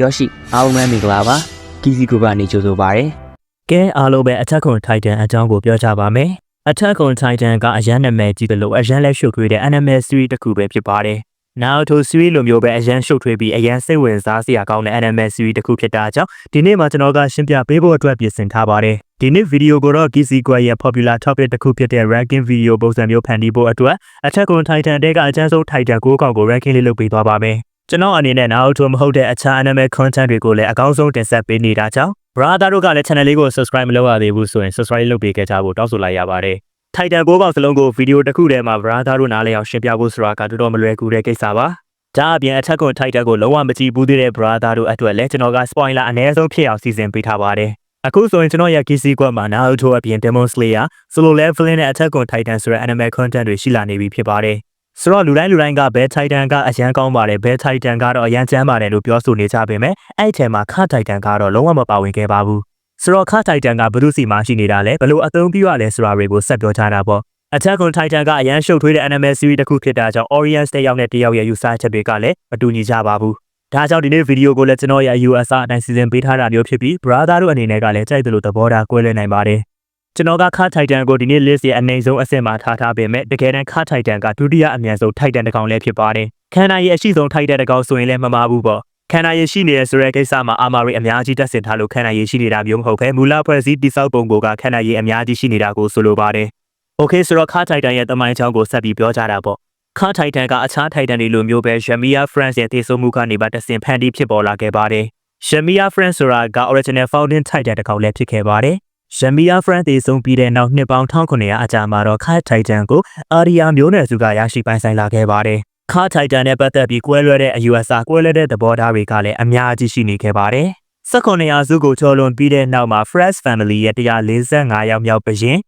ယောရှိအားလုံးပဲမင်္ဂလာပါကီစီဂရုပကနေကြိုဆိုပါရစေကဲအားလုံးပဲ Attack on Titan အကြောင်းကိုပြောကြပါမယ်။ Attack on Titan ကအရန်နာမည်ကြီးတယ်လို့အရန်လက်ရှုပ်ထွေးတဲ့ anime series တစ်ခုပဲဖြစ်ပါတယ်။ Naruto series လိုမျိုးပဲအရန်ရှုပ်ထွေးပြီးအရန်စိတ်ဝင်စားစရာကောင်းတဲ့ anime series တစ်ခုဖြစ်တာကြောင့်ဒီနေ့မှာကျွန်တော်ကရှင်းပြပေးဖို့အတွက်ပြင်ဆင်ထားပါတယ်။ဒီနေ့ဗီဒီယိုကိုတော့ Kissy Squad ရဲ့ popular topic တစ်ခုဖြစ်တဲ့ ranking video ပုံစံမျိုးဖန်တီးဖို့အတွက် Attack on Titan တဲကအကျဉ်းဆုံး Titan 9កောင်ကို ranking လေးလုပ်ပေးသွားပါမယ်။ ကျွန်တော်အနေနဲ့ Naruto မဟုတ်တဲ့အခြား anime content တွေကိုလည်းအကောင်းဆုံးတင်ဆက်ပေးနေတာကြောင့် brother တို့ကလည်း channel လေးကို subscribe မလုပ်ရသေးဘူးဆိုရင် subscribe လုပ်ပေးခဲ့ကြဖို့တောင်းဆိုလိုက်ရပါတယ်။ Titan 9ကောင်စလုံးကိုဗီဒီယိုတစ်ခုထဲမှာ brother တို့နားလည်အောင်ရှင်းပြဖို့ဆိုတာကတော်တော်မလွယ်ကူတဲ့ကိစ္စပါ။ဒါအပြင် Attack on Titan ကိုလုံးဝမကြည့်ဘူးသေးတဲ့ brother တို့အတွက်လည်းကျွန်တော်က spoiler အနည်းဆုံးဖြစ်အောင်စီစဉ်ပေးထားပါတယ်။အခုဆိုရင်ကျွန်တော်ရဲ့ KC ကွက်မှာ Naruto အပြင် Demon Slayer, Solo Leveling နဲ့ Attack on Titan ဆိုတဲ့ anime content တွေရှိလာနေပြီဖြစ်ပါတယ်။ ဆိုတော့လူတိုင်းလူတိုင်းကဘယ် Titan ကအရန်ကောင်းပါတယ်ဘယ် Titan ကတော့အရန်ကျမ်းပါတယ်လို့ပြောဆိုနေကြပေမဲ့အဲ့ဒီထဲမှာခ Titan ကတော့လုံးဝမပါဝင်ခဲ့ပါဘူး။ဆိုတော့ခ Titan ကဘယ်သူစီမှရှိနေတာလဲဘယ်လိုအသုံးပြုရလဲဆိုတာတွေကိုဆက်ပြောကြတာပေါ့။ Attack on Titan ကအရန်ရှုပ်ထွေးတဲ့ anime series တစ်ခုဖြစ်တာကြောင့် audience တစ်ယောက်နဲ့တစ်ယောက်ရဲ့ user ချက်တွေကလည်းမတူညီကြပါဘူး။ဒါကြောင့်ဒီနေ့ဗီဒီယိုကိုလည်းကျွန်တော်ရဲ့ USR အတိုင်းစီစဉ်ပေးထားတာမျိုးဖြစ်ပြီး brother တို့အနေနဲ့ကလည်းကြိုက်တယ်လို့သဘောထားကွဲလွဲနိုင်ပါတယ်။ ကျွန်တော်ကခ Titan ကိုဒီနေ့ list ရဲ့အနေဆုံးအဆင့်မှာထားထားပေမဲ့တကယ်တမ်းခ Titan ကဒုတိယအမြန်ဆုံး Titan တစ်ကောင်လည်းဖြစ်ပါတယ်။ခန္ဓာရဲ့အရှိဆုံး Titan တစ်ကောင်ဆိုရင်လည်းမမှားဘူးပေါ့။ခန္ဓာရည်ရှိနေရဆိုတဲ့ကိစ္စမှာအာမာရီအများကြီးတက်ဆင်ထားလို့ခန္ဓာရည်ရှိနေတာမျိုးမဟုတ်ဘဲမူလဖွဲ့စည်းတိစောက်ပုံကခန္ဓာရည်အများကြီးရှိနေတာကိုဆိုလိုပါတယ်။ Okay ဆိုတော့ခ Titan ရဲ့တမိုင်းချောင်းကိုဆက်ပြီးပြောကြတာပေါ့။ခ Titan ကအခြား Titan တွေလိုမျိုးပဲ Yamiya France ရဲ့တည်ဆုံမှုကနေပါတက်ဆင်ဖန်တီးဖြစ်ပေါ်လာခဲ့ပါတယ်။ Yamiya France ဆိုတာက original founding Titan တစ်ကောင်လည်းဖြစ်ခဲ့ပါတယ်။ Yamiya France တည်ဆုံပြီးတဲ့နောက်နှစ်ပေါင်း1900အကြာမှာတော့ခ Titan ကို Aria မျိုးနွယ်စုကရရှိပိုင်ဆိုင်လာခဲ့ပါတယ်။ခ Titan နဲ့ပတ်သက်ပြီးကွဲလွဲတဲ့ USR ကွဲလွဲတဲ့သဘောထားတွေကလည်းအများကြီးရှိနေခဲ့ပါတယ်။19ရာစုကိုကျော်လွန်ပြီးတဲ့နောက်မှာ Fresh Family ရဲ့145ယောက်မြောက်ပရင်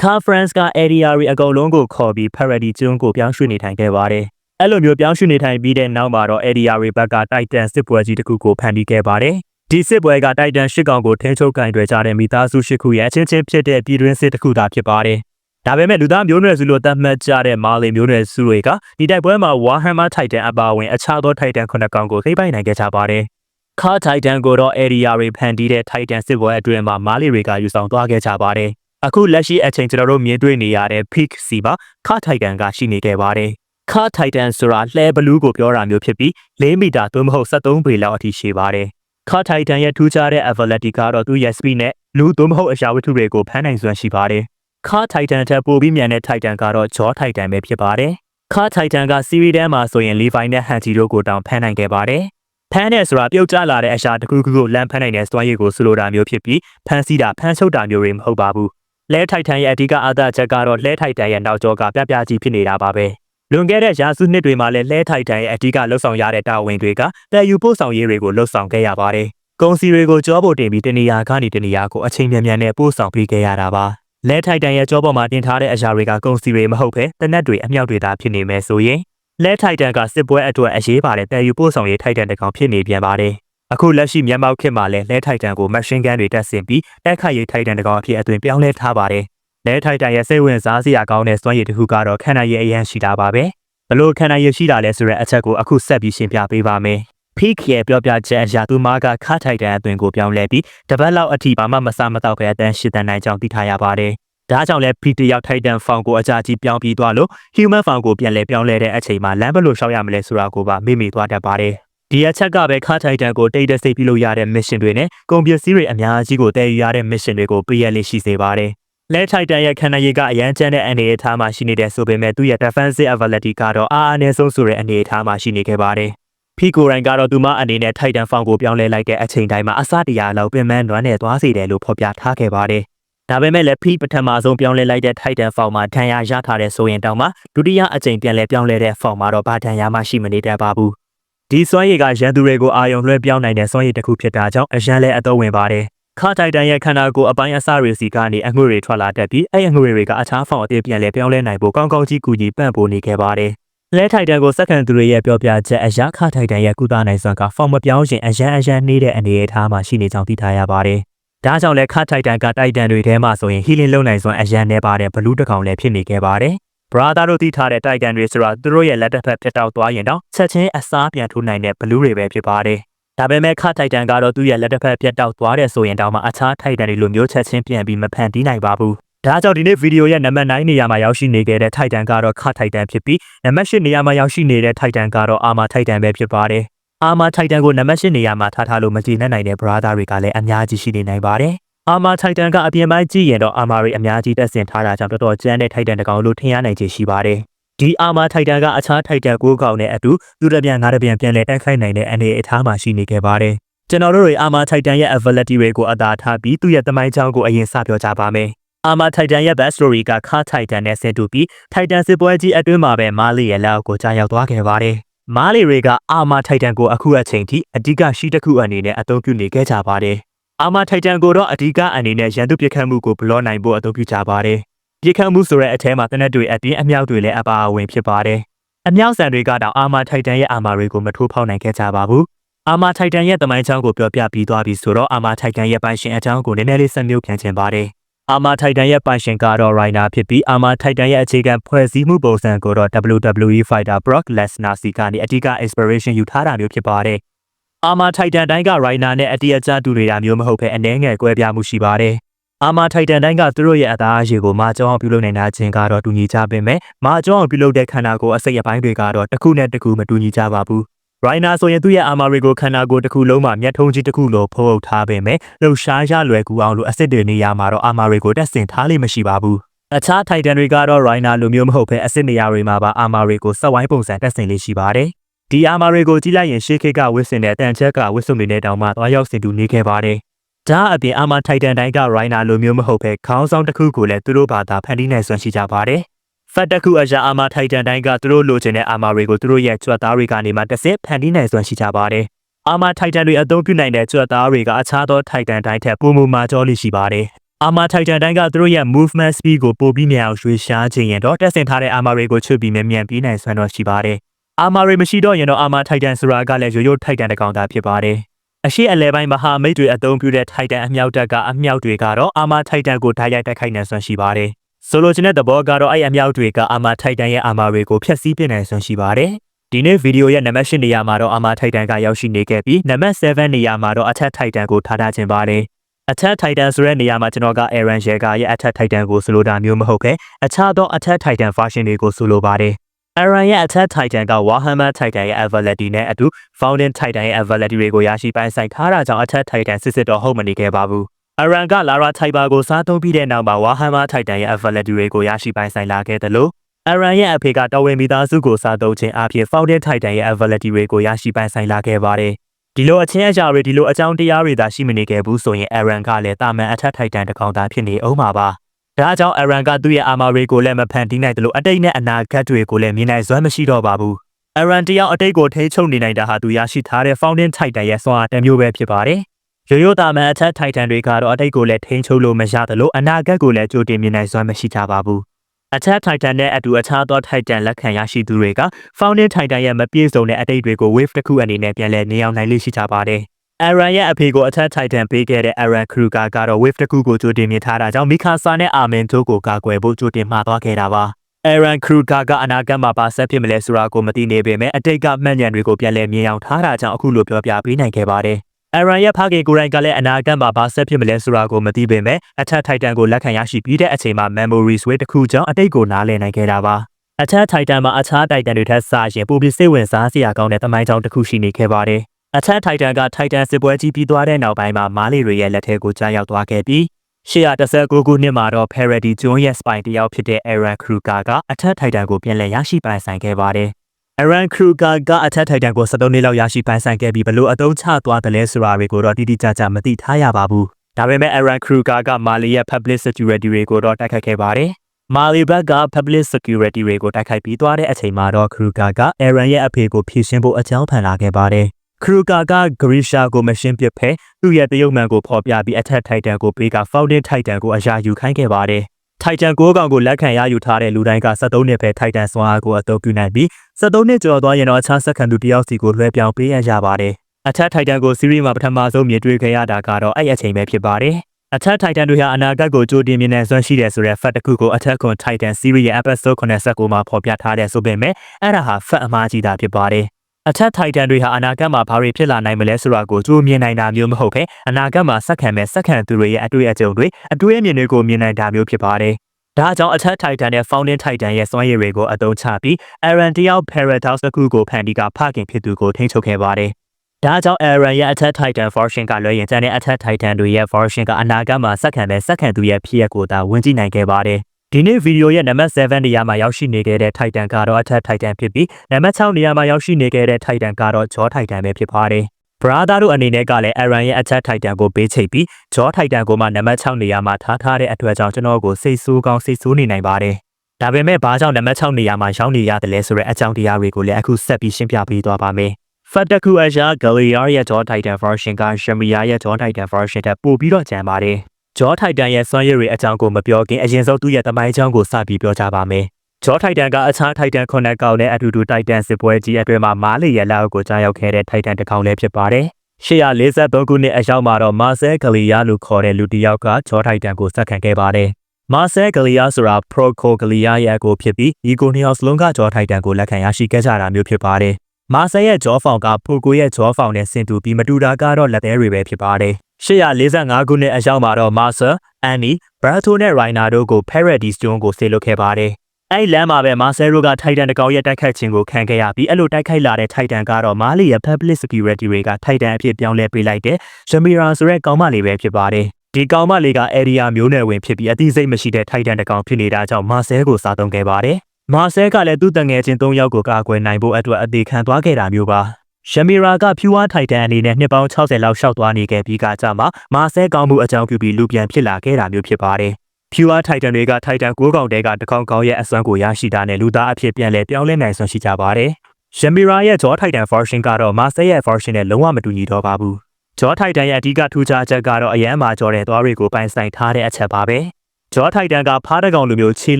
Car France က area တွေအကုန်လုံးကိုခေါ်ပြီး Parody ကျွန်းကိုပြောင်းရွှေ့နေထိုင်ခဲ့ပါတယ်။အဲ့လိုမျိုးပြောင်းရွှေ့နေထိုင်ပြီးတဲ့နောက်မှာတော့ area တွေဘက်က Titan စစ်ပွဲကြီးတစ်ခုကိုဖန်တီးခဲ့ပါတယ်။ ဒီစစ်ပွဲက Titan ရှစ်ကောင်ကိုထိန်းချုပ်ကင်တွယ်ကြတဲ့မိသားစုရှစ်ခုရဲ့အချင်းချင်းဖြစ်တဲ့ပြည်တွင်းစစ်တစ်ခုသာဖြစ်ပါတယ်။ဒါပေမဲ့လူသားမျိုးနွယ်စုလိုသတ်မှတ်ကြတဲ့မာလီမျိုးနွယ်စုတွေကဒီတိုက်ပွဲမှာ Warhammer Titan အပါအဝင်အခြားသော Titan ခုနှစ်ကောင်ကိုသိမ်းပိုက်နိုင်ခဲ့ကြပါတယ်။ခါ Titan ကိုတော့ area တွေဖန်တီးတဲ့ Titan စစ်ပွဲအတွင်းမှာမာလီတွေကယူဆောင်သွားခဲ့ကြပါတယ်။အခုလက်ရှိအချိန်ကျွန်တော်တို့မြင်တွေ့နေရတဲ့ Peak စီပါခါ Titan ကရှိနေခဲ့ပါတယ်။ခါ Titan ဆိုတာလှဲဘလူးကိုပြောတာမျိုးဖြစ်ပြီး4မီတာသို့မဟုတ်73ပေလောက်အထိရှည်ပါတယ်။ ခါ Titan ရဲ့ထူးခြားတဲ့ ability ကတော့သူ့ရဲ့ speed နဲ့လူသို့မဟုတ်အရာဝတ္ထုတွေကိုဖမ်းနိုင်စွမ်းရှိပါတယ်။ခါ Titan ထက်ပိုပြီးမြန်တဲ့ Titan ကတော့ Jaw Titan ပဲဖြစ်ပါတယ်။ခါ Titan က series ထဲမှာဆိုရင် Levi နဲ့ Hanji တို့ကိုတောင်ဖမ်းနိုင်ခဲ့ပါတယ်။ဖမ်းတဲ့ဆိုတာပြုတ်ကျလာတဲ့အရာတစ်ခုခုကိုလမ်းဖမ်းနိုင်တဲ့စွမ်းရည်ကိုဆိုလိုတာမျိုးဖြစ်ပြီးဖမ်းဆီးတာဖမ်းချုပ်တာမျိုးတွေမဟုတ်ပါဘူး။လဲထိုက်တန်ရဲ့အဓိကအာသာချက်ကတော့လဲထိုက်တန်ရဲ့နောက်ကျောကပြပြကြီးဖြစ်နေတာပါပဲ။ လွန်ခဲ့တဲ့ရာစုနှစ်တွေမှာလည်းလဲထိုက်တန်ရဲ့အဓိကလှုပ်ဆောင်ရတဲ့တာဝန်တွေကတည်ယူပို့ဆောင်ရေးတွေကိုလှုပ်ဆောင်ခဲ့ရပါတယ်။ကုန်စီတွေကိုကြောဖို့တင်ပြီးတနေရာကနေတနေရာကိုအချိန်မြန်မြန်နဲ့ပို့ဆောင်ပေးခဲ့ရတာပါ။လဲထိုက်တန်ရဲ့ကြောပေါ်မှာတင်ထားတဲ့အရာတွေကကုန်စီတွေမဟုတ်ဘဲတနက်တွေအမြောက်တွေသာဖြစ်နေမယ်ဆိုရင်လဲထိုက်တန်ကစစ်ပွဲအတွက်အရေးပါတဲ့တည်ယူပို့ဆောင်ရေးထိုက်တန်တစ်ကောင်ဖြစ်နေပြန်ပါတယ်။အခုလက်ရှိမြန်မာခေတ်မှာလည်းလဲထိုက်တန်ကိုမက်ရှင်ဂန်တွေတက်ဆင်ပြီးတက်ခတ်ရေးထိုက်တန်တစ်ကောင်အဖြစ်အသွင်ပြောင်းလဲထားပါတယ်။ လဲထိုက်တန်ရဲ့စိတ်ဝင်စားစရာကောင်းတဲ့စွမ်းရည်တစ်ခုကတော့ခန္ဓာရည်အရန်ရှိတာပါပဲ။ဘလို့ခန္ဓာရည်ရှိတာလဲဆိုတဲ့အချက်ကိုအခုဆက်ပြီးရှင်းပြပေးပါမယ်။ Peak ရဲ့ပြောပြချက်အရသူမကခထိုက်တန်အသွင်ကိုပြောင်းလဲပြီးတပတ်လောက်အထိဘာမှမစားမတော့ပဲအတန်းရှစ်တန်နိုင်ကြောင်းသိထားရပါတယ်။ဒါကြောင့်လဲ P တယောက်ထိုက်တန်ဖောင်ကိုအကြကြီးပြောင်းပြီးသွားလို့ human ဖောင်ကိုပြန်လဲပြောင်းလဲတဲ့အချိန်မှာလမ်းဘလို့ရှောက်ရမလဲဆိုတာကိုပါမေ့မိသွားတတ်ပါတယ်။ဒီအချက်ကပဲခါထိုက်တန်ကိုတိတ်တဆိတ်ပြုလို့ရတဲ့ mission တွေနဲ့ကုန်ပစ္စည်းတွေအများကြီးကိုတည်ယူရတဲ့ mission တွေကိုပြရလေးရှိစေပါတယ်။ လဲထိုက်တန်ရဲ့ခန္ဓာရည်ကအရန်ကျန်းတဲ့အနေအထားမှာရှိနေတဲ့ဆိုပေမဲ့သူ့ရဲ့ defensive ability ကတော့အားအနည်းဆုံးဆိုတဲ့အနေအထားမှာရှိနေခဲ့ပါတယ်။ဖီကိုရိုင်ကတော့သူမအနေနဲ့ထိုက်တန်ဖောင်ကိုပြောင်းလဲလိုက်တဲ့အချိန်တိုင်းမှာအစတရာလောက်ပင်ပန်းနွမ်းနယ်သွားစေတယ်လို့ဖော်ပြထားခဲ့ပါတယ်။ဒါပေမဲ့လည်းဖီပထမဆုံးပြောင်းလဲလိုက်တဲ့ထိုက်တန်ဖောင်မှာဒဏ်ရာရထားတဲ့ဆိုရင်တောင်မှဒုတိယအကြိမ်ပြန်လဲပြောင်းလဲတဲ့ဖောင်မှာတော့ဘာဒဏ်ရာမှရှိမနေတတ်ပါဘူး။ဒီစွမ်းရည်ကရန်သူတွေကိုအာယုံလွှဲပြောင်းနိုင်တဲ့စွမ်းရည်တစ်ခုဖြစ်တာကြောင့်အရန်လဲအတော့ဝင်ပါတယ်။ ခါတိုင်တန်ရဲ့ခန္ဓာကိုယ်အပိုင်းအစတွေစီကနေအငွေတွေထွက်လာတတ်ပြီးအဲ့အငွေတွေကအခြားဖောင်အသေးပြန်လဲပြောင်းလဲနိုင်ဖို့ကောင်းကောင်းကြီးကူညီပံ့ပိုးနေခဲ့ပါတယ်။လဲထိုက်တန်ကိုစက္ကန့်သူတွေရဲ့ပြောပြချက်အရာခထိုက်တန်ရဲ့ကုသနိုင်စွမ်းကဖောင်မပြောင်းရင်အရန်အရန်နေတဲ့အနေအထားမှာရှိနေကြောင်းသိထားရပါတယ်။ဒါကြောင့်လဲခထိုက်တန်ကတိုက်တန်တွေထဲမှာဆိုရင် healing လုပ်နိုင်စွမ်းအရန်နေပါတယ်ဘလူးတစ်ကောင်လည်းဖြစ်နေခဲ့ပါတယ်။ brother တို့သိထားတဲ့တိုက်ကန်တွေဆိုတာသူတို့ရဲ့လက်တစ်ဖက်ပြတ်တောက်သွားရင်တော့ချက်ချင်းအစားပြန်ထိုးနိုင်တဲ့ဘလူးတွေပဲဖြစ်ပါတယ် ဒါပေမဲ့ခထိုက်တန်ကတော့သူ့ရဲ့လက်တစ်ဖက်ပြတ်တောက်သွားတဲ့ဆိုရင်တောင်မှအခြားထိုက်တန်တွေလိုမျိုးချက်ချင်းပြန်ပြီးမဖန်တီးနိုင်ပါဘူး။ဒါကြောင့်ဒီနေ့ဗီဒီယိုရဲ့နံပါတ်9နေရာမှာရောက်ရှိနေခဲ့တဲ့ထိုက်တန်ကတော့ခထိုက်တန်ဖြစ်ပြီးနံပါတ်10နေရာမှာရောက်ရှိနေတဲ့ထိုက်တန်ကတော့အာမာထိုက်တန်ပဲဖြစ်ပါတယ်။အာမာထိုက်တန်ကိုနံပါတ်10နေရာမှာထားထားလို့မကြည့်နိုင်တဲ့ brother တွေကလည်းအများကြီးရှိနေနိုင်ပါတယ်။အာမာထိုက်တန်ကအပြင်ပိုင်းကြည့်ရင်တော့အာမာတွေအများကြီးတက်ဆင်ထားတာကြောင့်တော်တော်ကျန်းတဲ့ထိုက်တန်တစ်ကောင်လို့ထင်ရနိုင်ခြေရှိပါတယ်။ ဒီအာမာထိုက်တန်ကအခြားထိုက်တန်ကိုးကောင်နဲ့အတူသူတစ်ပြန်ငါးတစ်ပြန်ပြန်လဲတိုက်ခိုက်နိုင်တဲ့အနေအထားမှာရှိနေခဲ့ပါတယ်။ကျွန်တော်တို့တွေအာမာထိုက်တန်ရဲ့ ability တွေကိုအသာထားပြီးသူ့ရဲ့သမိုင်းကြောင်းကိုအရင်စပြောကြပါမယ်။အာမာထိုက်တန်ရဲ့ back story ကခါထိုက်တန်နဲ့ဆင်တူပြီးထိုက်တန်စစ်ပွဲကြီးအတွင်းမှာပဲမားလီရဲ့လက်အောက်ကိုကြားရောက်သွားခဲ့ပါတယ်။မားလီတွေကအာမာထိုက်တန်ကိုအခုအချိန်ထိအဓိကရှိတစ်ခုအနေနဲ့အသုံးပြုနေခဲ့ကြပါတယ်။အာမာထိုက်တန်ကိုတော့အဓိကအနေနဲ့ရန်သူပစ်ခတ်မှုကိုဘလော့နိုင်ဖို့အသုံးပြုကြပါတယ်။ ပစ်ခတ်မှုဆိုတဲ့အထဲမှာတနက်တွေအပြင်အမြောက်တွေလည်းအပါအဝင်ဖြစ်ပါတယ်။အမြောက်ဆန်တွေကတော့အာမာထိုက်တန်ရဲ့အာမာတွေကိုမထိုးဖောက်နိုင်ခဲ့ကြပါဘူး။အာမာထိုက်တန်ရဲ့တမိုင်းချောင်းကိုပြောပြပြီးသွားပြီဆိုတော့အာမာထိုက်တန်ရဲ့ပိုင်ရှင်အကြောင်းကိုနည်းနည်းလေးဆက်မြုပ်ပြန်ချင်ပါတယ်။အာမာထိုက်တန်ရဲ့ပိုင်ရှင်ကတော့ Rainer ဖြစ်ပြီးအာမာထိုက်တန်ရဲ့အခြေခံဖွဲ့စည်းမှုပုံစံကိုတော့ WWE Fighter Brock Lesnar စီကနေအဓိက inspiration ယူထားတာမျိုးဖြစ်ပါတယ်။အာမာထိုက်တန်တိုင်းက Rainer နဲ့အတိအကျတူနေတာမျိုးမဟုတ်ဘဲအနှဲငယ်ကွဲပြားမှုရှိပါတယ်။ အာမာထိုက်တန်တိုင်းကသူတို့ရဲ့အသားအရည်ကိုမာကြောင်းအောင်ပြုလုပ်နိုင်တာချင်းကတော့တူညီကြပေမဲ့မာကြောင်းအောင်ပြုလုပ်တဲ့ခန္ဓာကိုယ်အစိတ်အပိုင်းတွေကတော့တစ်ခုနဲ့တစ်ခုမတူညီကြပါဘူး။ Rainer ဆိုရင်သူ့ရဲ့အာမာတွေကိုခန္ဓာကိုယ်တစ်ခုလုံးမှာမျက်ထုံးကြီးတစ်ခုလိုဖုံးအုပ်ထားပေမဲ့လှုပ်ရှားရလွယ်ကူအောင်လို့အစစ်တွေနေရာမှာတော့အာမာတွေကိုတက်ဆင်ထားလိမ့်မရှိပါဘူး။အခြား Titan တွေကတော့ Rainer လိုမျိုးမဟုတ်ဘဲအစစ်နေရာတွေမှာပါအာမာတွေကိုစက်ဝိုင်းပုံစံတက်ဆင်လေးရှိပါတယ်။ဒီအာမာတွေကိုကြည့်လိုက်ရင်ရှေးခေတ်ကဝစ်စင်တဲ့တန်ချက်ကဝစ်စုံတွေနဲ့တောင်မှသွားရောက်စင်တူနေခဲ့ပါတယ်။ ဒါအပြင်အာမာထိုက်တန်တိုင်းက Rainer လိုမျိုးမဟုတ်ဘဲခေါင်းဆောင်တစ်ခုကိုလည်းသူတို့ဘာသာဖန်တီးနိုင်စွမ်းရှိကြပါတယ်။ဖတ်တခုအရာအာမာထိုက်တန်တိုင်းကသူတို့လိုချင်တဲ့အာမာတွေကိုသူတို့ရဲ့ကြွက်သားတွေကနေမှတစ်ဆင့်ဖန်တီးနိုင်စွမ်းရှိကြပါတယ်။အာမာထိုက်တန်တွေအသုံးပြုနိုင်တဲ့ကြွက်သားတွေကအခြားသောထိုက်တန်တိုင်းထက်ပိုမိုမာကျောလိရှိပါတယ်။အာမာထိုက်တန်တိုင်းကသူတို့ရဲ့ movement speed ကိုပိုပြီးမြန်အောင်ရွှေ့ရှားခြင်းရင်တော့တက်ဆင်ထားတဲ့အာမာတွေကိုချွတ်ပြီးမြန်မြန်ပြီးနိုင်စွမ်းတော့ရှိပါတယ်။အာမာတွေမရှိတော့ရင်တော့အာမာထိုက်တန်ဆိုတာကလည်းရိုးရိုးထိုက်တန်တစ်ကောင်သာဖြစ်ပါတယ်။ အရှိအလဲပိုင်းမဟာမိတ်တွေအသုံးပြုတဲ့ထိုက်တန်အမြောက်တပ်ကအမြောက်တွေကတော့အာမာထိုက်တန်ကိုဓာတ်ရိုက်တိုက်ခိုက်နိုင်စွမ်းရှိပါတယ်။ဆိုလိုချင်တဲ့သဘောကတော့အဲ့အမြောက်တွေကအာမာထိုက်တန်ရဲ့အာမာတွေကိုဖျက်ဆီးပစ်နိုင်စွမ်းရှိပါတယ်။ဒီနေ့ဗီဒီယိုရဲ့နံပါတ်၈နေရာမှာတော့အာမာထိုက်တန်ကရောက်ရှိနေခဲ့ပြီးနံပါတ်7နေရာမှာတော့အထက်ထိုက်တန်ကိုထားထားခြင်းပါတယ်။အထက်ထိုက်တန်ဆိုတဲ့နေရာမှာကျွန်တော်က Aaron Yeager ရဲ့အထက်ထိုက်တန်ကိုဆိုလိုတာမျိုးမဟုတ်ဘဲအခြားသောအထက်ထိုက်တန် version တွေကိုဆိုလိုပါတယ်။ Aaron ရဲ့အထက် Titan က Warhammer Titan ရဲ့ ability နဲ့အတူ Founding Titan ရဲ့ ability တွေကိုရရှိပိုင်ဆိုင်ထားတာကြောင့်အထက် Titan စစ်စစ်တော့ဟုတ်မနေခဲ့ပါဘူး။ Aaron က Lara Tiber ကိုစားသုံးပြီးတဲ့နောက်မှာ Warhammer Titan ရဲ့ ability တွေကိုရရှိပိုင်ဆိုင်လာခဲ့တယ်လို့ Aaron ရဲ့အဖေကတော်ဝင်မိသားစုကိုစားသုံးခြင်းအပြင် Founding Titan ရဲ့ ability တွေကိုရရှိပိုင်ဆိုင်လာခဲ့ပါတယ်။ဒီလိုအချင်းအရာတွေဒီလိုအကြောင်းတရားတွေသာရှိမနေခဲ့ဘူးဆိုရင် Aaron ကလည်းတာမန်အထက် Titan တစ်ကောင်သာဖြစ်နေအောင်ပါပါ။ ဒါကြောင့် Aaron ကသူ့ရဲ့ armor တွေကိုလည်းမဖန်တီးနိုင်တယ်လို့အတိတ်နဲ့အနာဂတ်တွေကိုလည်းမြင်နိုင်စွမ်းမရှိတော့ပါဘူး။ Aaron တယောက်အတိတ်ကိုထိချုံနေနိုင်တာဟာသူရရှိထားတဲ့ Founding Titan ရဲ့စွမ်းအားတစ်မျိုးပဲဖြစ်ပါတယ်။ရိုးရိုးတာမန်အထက် Titan တွေကတော့အတိတ်ကိုလည်းထိချုံလို့မရတယ်လို့အနာဂတ်ကိုလည်းကြိုတင်မြင်နိုင်စွမ်းမရှိကြပါဘူး။အထက် Titan နဲ့အတူအခြားသော Titan လက်ခံရရှိသူတွေက Founding Titan ရဲ့မပြည့်စုံတဲ့အတိတ်တွေကို wave တစ်ခုအနေနဲ့ပြန်လည်နေအောင်နိုင်လိမ့်ရှိကြပါတယ်။ Aaron ရဲ့အဖေကိုအထက် Titan ပေးခဲ့တဲ့ Aaron Kruger ကတော့ wave တစ်ခုကိုကြိုတင်မြင်ထားတာကြောင့် Mikasa နဲ့ Armin တို့ကိုကာကွယ်ဖို့ကြိုတင်မှာသွားခဲ့တာပါ။ Aaron Kruger ကအနာဂတ်မှာပါဆက်ဖြစ်မလဲဆိုတာကိုမသိနေပေမဲ့အတိတ်ကမှတ်ဉာဏ်တွေကိုပြန်လည်မြင်အောင်ထားတာကြောင့်အခုလိုပြောပြပေးနိုင်ခဲ့ပါတယ်။ Aaron ရဲ့ဖခင်ကိုယ်တိုင်ကလည်းအနာဂတ်မှာဘာဆက်ဖြစ်မလဲဆိုတာကိုမသိပေမဲ့အထက် Titan ကိုလက်ခံရရှိပြီးတဲ့အချိန်မှာ Memories Way တစ်ခုကြောင့်အတိတ်ကိုနားလည်နိုင်ခဲ့တာပါ။အထက် Titan မှာအခြား Titan တွေထက်စာရင်ပိုပြီးစိတ်ဝင်စားစရာကောင်းတဲ့သမိုင်းကြောင်းတစ်ခုရှိနေခဲ့ပါတယ်။ အထက် Titan က Titan စစ်ပွဲကြီးပြီးသွားတဲ့နောက်ပိုင်းမှာမားလီတွေရဲ့လက်ထဲကိုကြားရောက်သွားခဲ့ပြီး119ခုနှစ်မှာတော့ Parody John ရဲ့ spy တယောက်ဖြစ်တဲ့ Aaron Kruger ကအထက် Titan ကိုပြန်လည်ရရှိပိုင်ဆိုင်ခဲ့ပါတယ်။ Aaron Kruger ကအထက် Titan ကို73နှစ်လောက်ရရှိပိုင်ဆိုင်ခဲ့ပြီးဘလို့အသုံးချသွားတယ်လဲဆိုတာတွေကိုတော့တိတိကျကျမသိထားရပါဘူး။ဒါပေမဲ့ Aaron Kruger ကမာလီရဲ့ public security တွေကိုတော့တိုက်ခိုက်ခဲ့ပါတယ်။မာလီဘက်က public security တွေကိုတိုက်ခိုက်ပြီးသွားတဲ့အချိန်မှာတော့ Kruger က Aaron ရဲ့အဖေကိုဖြည့်ရှင်းဖို့အကြောင်းဖန်လာခဲ့ပါတယ်။ ခရူကာကဂရီရှာကိုမရှင်းပစ်ဖဲသူ့ရဲ့တရုတ်မှန်ကိုဖော်ပြပြီးအထက်ထိုက်တန်ကိုပေးကဖောက်တင်ထိုက်တန်ကိုအရာယူခိုင်းခဲ့ပါတယ်။ထိုက်တန်ကိုကောင်ကိုလက်ခံရယူထားတဲ့လူတိုင်းက73နှစ်ပဲထိုက်တန်စွမ်းအားကိုအသုံးပြုနိုင်ပြီး73နှစ်ကျော်သွားရင်တော့အခြားဆက်ခံသူတယောက်စီကိုလွှဲပြောင်းပေးရရပါတယ်။အထက်ထိုက်တန်ကိုစီးရီးမှာပထမဆုံးမြင်တွေ့ခဲ့ရတာကတော့အဲ့အချိန်ပဲဖြစ်ပါတယ်။အထက်ထိုက်တန်တွေဟာအနာဂတ်ကိုကြိုတင်မြင်နိုင်စွမ်းရှိတယ်ဆိုတဲ့ fact တစ်ခုကိုအထက်ကွန်ထိုက်တန် series ရဲ့ episode 89မှာဖော်ပြထားတဲ့ဆိုပေမဲ့အဲ့ဒါဟာ fact အမှားကြီးတာဖြစ်ပါတယ် အထက်ထိုက်တန်တွေဟာအနာဂတ်မှာဘာတွေဖြစ်လာနိုင်မလဲဆိုတာကိုကြိုးမြင်နိုင်တာမျိုးမဟုတ်ဘဲအနာဂတ်မှာစက္ကန့်မဲ့စက္ကန့်သူတွေရဲ့အတွေ့အကြုံတွေအတွေ့အမြင်တွေကိုမြင်နိုင်တာမျိုးဖြစ်ပါတယ်။ဒါကြောင့်အထက်ထိုက်တန်နဲ့ Founding Titan ရဲ့စွမ်းရည်တွေကိုအသုံးချပြီး Aaron တယောက် Paradox တစ်ခုကိုဖန်တီးကဖခင်ဖြစ်သူကိုထိန်းချုပ်ခဲ့ပါတယ်။ဒါကြောင့် Aaron ရဲ့အထက် Titan version ကလွှဲရင်ကျန်တဲ့အထက် Titan တွေရဲ့ version ကအနာဂတ်မှာစက္ကန့်မဲ့စက္ကန့်သူရဲ့ဖြစ်ရပ်ကိုသာဝင်ကြည့်နိုင်ခဲ့ပါတယ်။ ဒီနေ့ဗီဒီယိုရဲ့နံပါတ်7နေရာမှာရောက်ရှိနေခဲ့တဲ့ Titan ကတော့အထက် Titan ဖြစ်ပြီးနံပါတ်6နေရာမှာရောက်ရှိနေခဲ့တဲ့ Titan ကတော့ Jaw Titan ပဲဖြစ်ပါတယ်။ Brother တို့အနေနဲ့ကလည်း Aaron ရဲ့အထက် Titan ကိုပေးချိတ်ပြီး Jaw Titan ကိုမှနံပါတ်6နေရာမှာထားထားတဲ့အတွက်ကြောင့်ကျွန်တော်ကိုစိတ်ဆိုးကောင်းစိတ်ဆိုးနေနိုင်ပါတယ်။ဒါပေမဲ့ဘာကြောင့်နံပါတ်6နေရာမှာရောက်နေရတယ်လဲဆိုတဲ့အကြောင်းတရားတွေကိုလည်းအခုဆက်ပြီးရှင်းပြပေးသွားပါမယ်။ Fataku Aja Galliar ရဲ့ Jaw Titan version က Shamiya ရဲ့ Jaw Titan version တက်ပို့ပြီးတော့ကြံပါတယ်။ Jaw Titan ရဲ့စွမ်းရည်တွေအကြောင်းကိုမပြောခင်အရင်ဆုံးသူ့ရဲ့တမိုင်းအကြောင်းကိုစပြီးပြောကြပါမယ်။ Jaw Titan ကအခြား Titan ခုနှစ်ကောင်နဲ့အတူတူ Titan စစ်ပွဲကြီးအတွင်းမှာမားလီရဲ့လက်အောက်ကိုကြားရောက်ခဲ့တဲ့ Titan တစ်ကောင်လည်းဖြစ်ပါတယ်။843ခုနှစ်အရောက်မှာတော့ Marcel Gallia လို့ခေါ်တဲ့လူတစ်ယောက်က Jaw Titan ကိုစက္ကန့်ခဲ့ပါတယ်။ Marcel Gallia ဆိုတာ Proco Gallia ရဲ့အကိုဖြစ်ပြီးဒီကိုနှစ်ယောက်စလုံးက Jaw Titan ကိုလက်ခံရရှိခဲ့ကြတာမျိုးဖြစ်ပါတယ်။ Marcel ရဲ့ Jaw Form က Proco ရဲ့ Jaw Form နဲ့ဆင်တူပြီးမတူတာကတော့လက်သေးတွေပဲဖြစ်ပါတယ်။ 845ခုနှစ်အရောက်မှာတော့ Marcel, Annie, Berto နဲ့ Rainer တို့ကို Paradise Stone ကိုဆေးလွတ်ခဲ့ပါတယ်။အဲ့လမ်းမှာပဲ Marcel တို့က Titan တကောင်ရဲ့တိုက်ခိုက်ခြင်းကိုခံခဲ့ရပြီးအဲ့လိုတိုက်ခိုက်လာတဲ့ Titan ကတော့ Marley ရဲ့ Public Security တွေက Titan အဖြစ်ပြောင်းလဲပေးလိုက်တဲ့ Shamira ဆိုတဲ့ကောင်မလေးပဲဖြစ်ပါတယ်။ဒီကောင်မလေးက area မျိုးနယ်ဝင်ဖြစ်ပြီးအသိစိတ်မရှိတဲ့ Titan တကောင်ဖြစ်နေတာကြောင့် Marcel ကိုစားသုံးခဲ့ပါတယ်။ Marcel ကလည်းသူ့တငယ်ချင်း၃ယောက်ကိုကာကွယ်နိုင်ဖို့အတွက်အသေးခံသွားခဲ့တာမျိုးပါ။ ရှမီရာကဖြူဝါထိုက်တန်အနေနဲ့နှစ်ပေါင်း60လောက်ရှောက်သွားနေခဲ့ပြီးကကြမှာမာဆဲကောင်းမှုအကြောင်းပြုပြီးလူပြန်ဖြစ်လာခဲ့တာမျိုးဖြစ်ပါတယ်။ဖြူဝါထိုက်တန်တွေကထိုက်တန်ကိုးကောင်တဲကတကောင်ကောင်ရဲ့အစွမ်းကိုရရှိတာနဲ့လူသားအဖြစ်ပြန်လဲပြောင်းလဲနိုင်စွမ်းရှိကြပါတယ်။ရှမီရာရဲ့ဂျောထိုက်တန် version ကတော့မာဆဲရဲ့ version နဲ့လုံးဝမတူညီတော့ပါဘူး။ဂျောထိုက်တန်ရဲ့အဓိကထူးခြားချက်ကတော့အရန်မှာကြော်တဲ့သွားတွေကိုပိုင်ဆိုင်ထားတဲ့အချက်ပါပဲ။ဂျောထိုက်တန်ကဖားတကောင်လိုမျိုးခြေ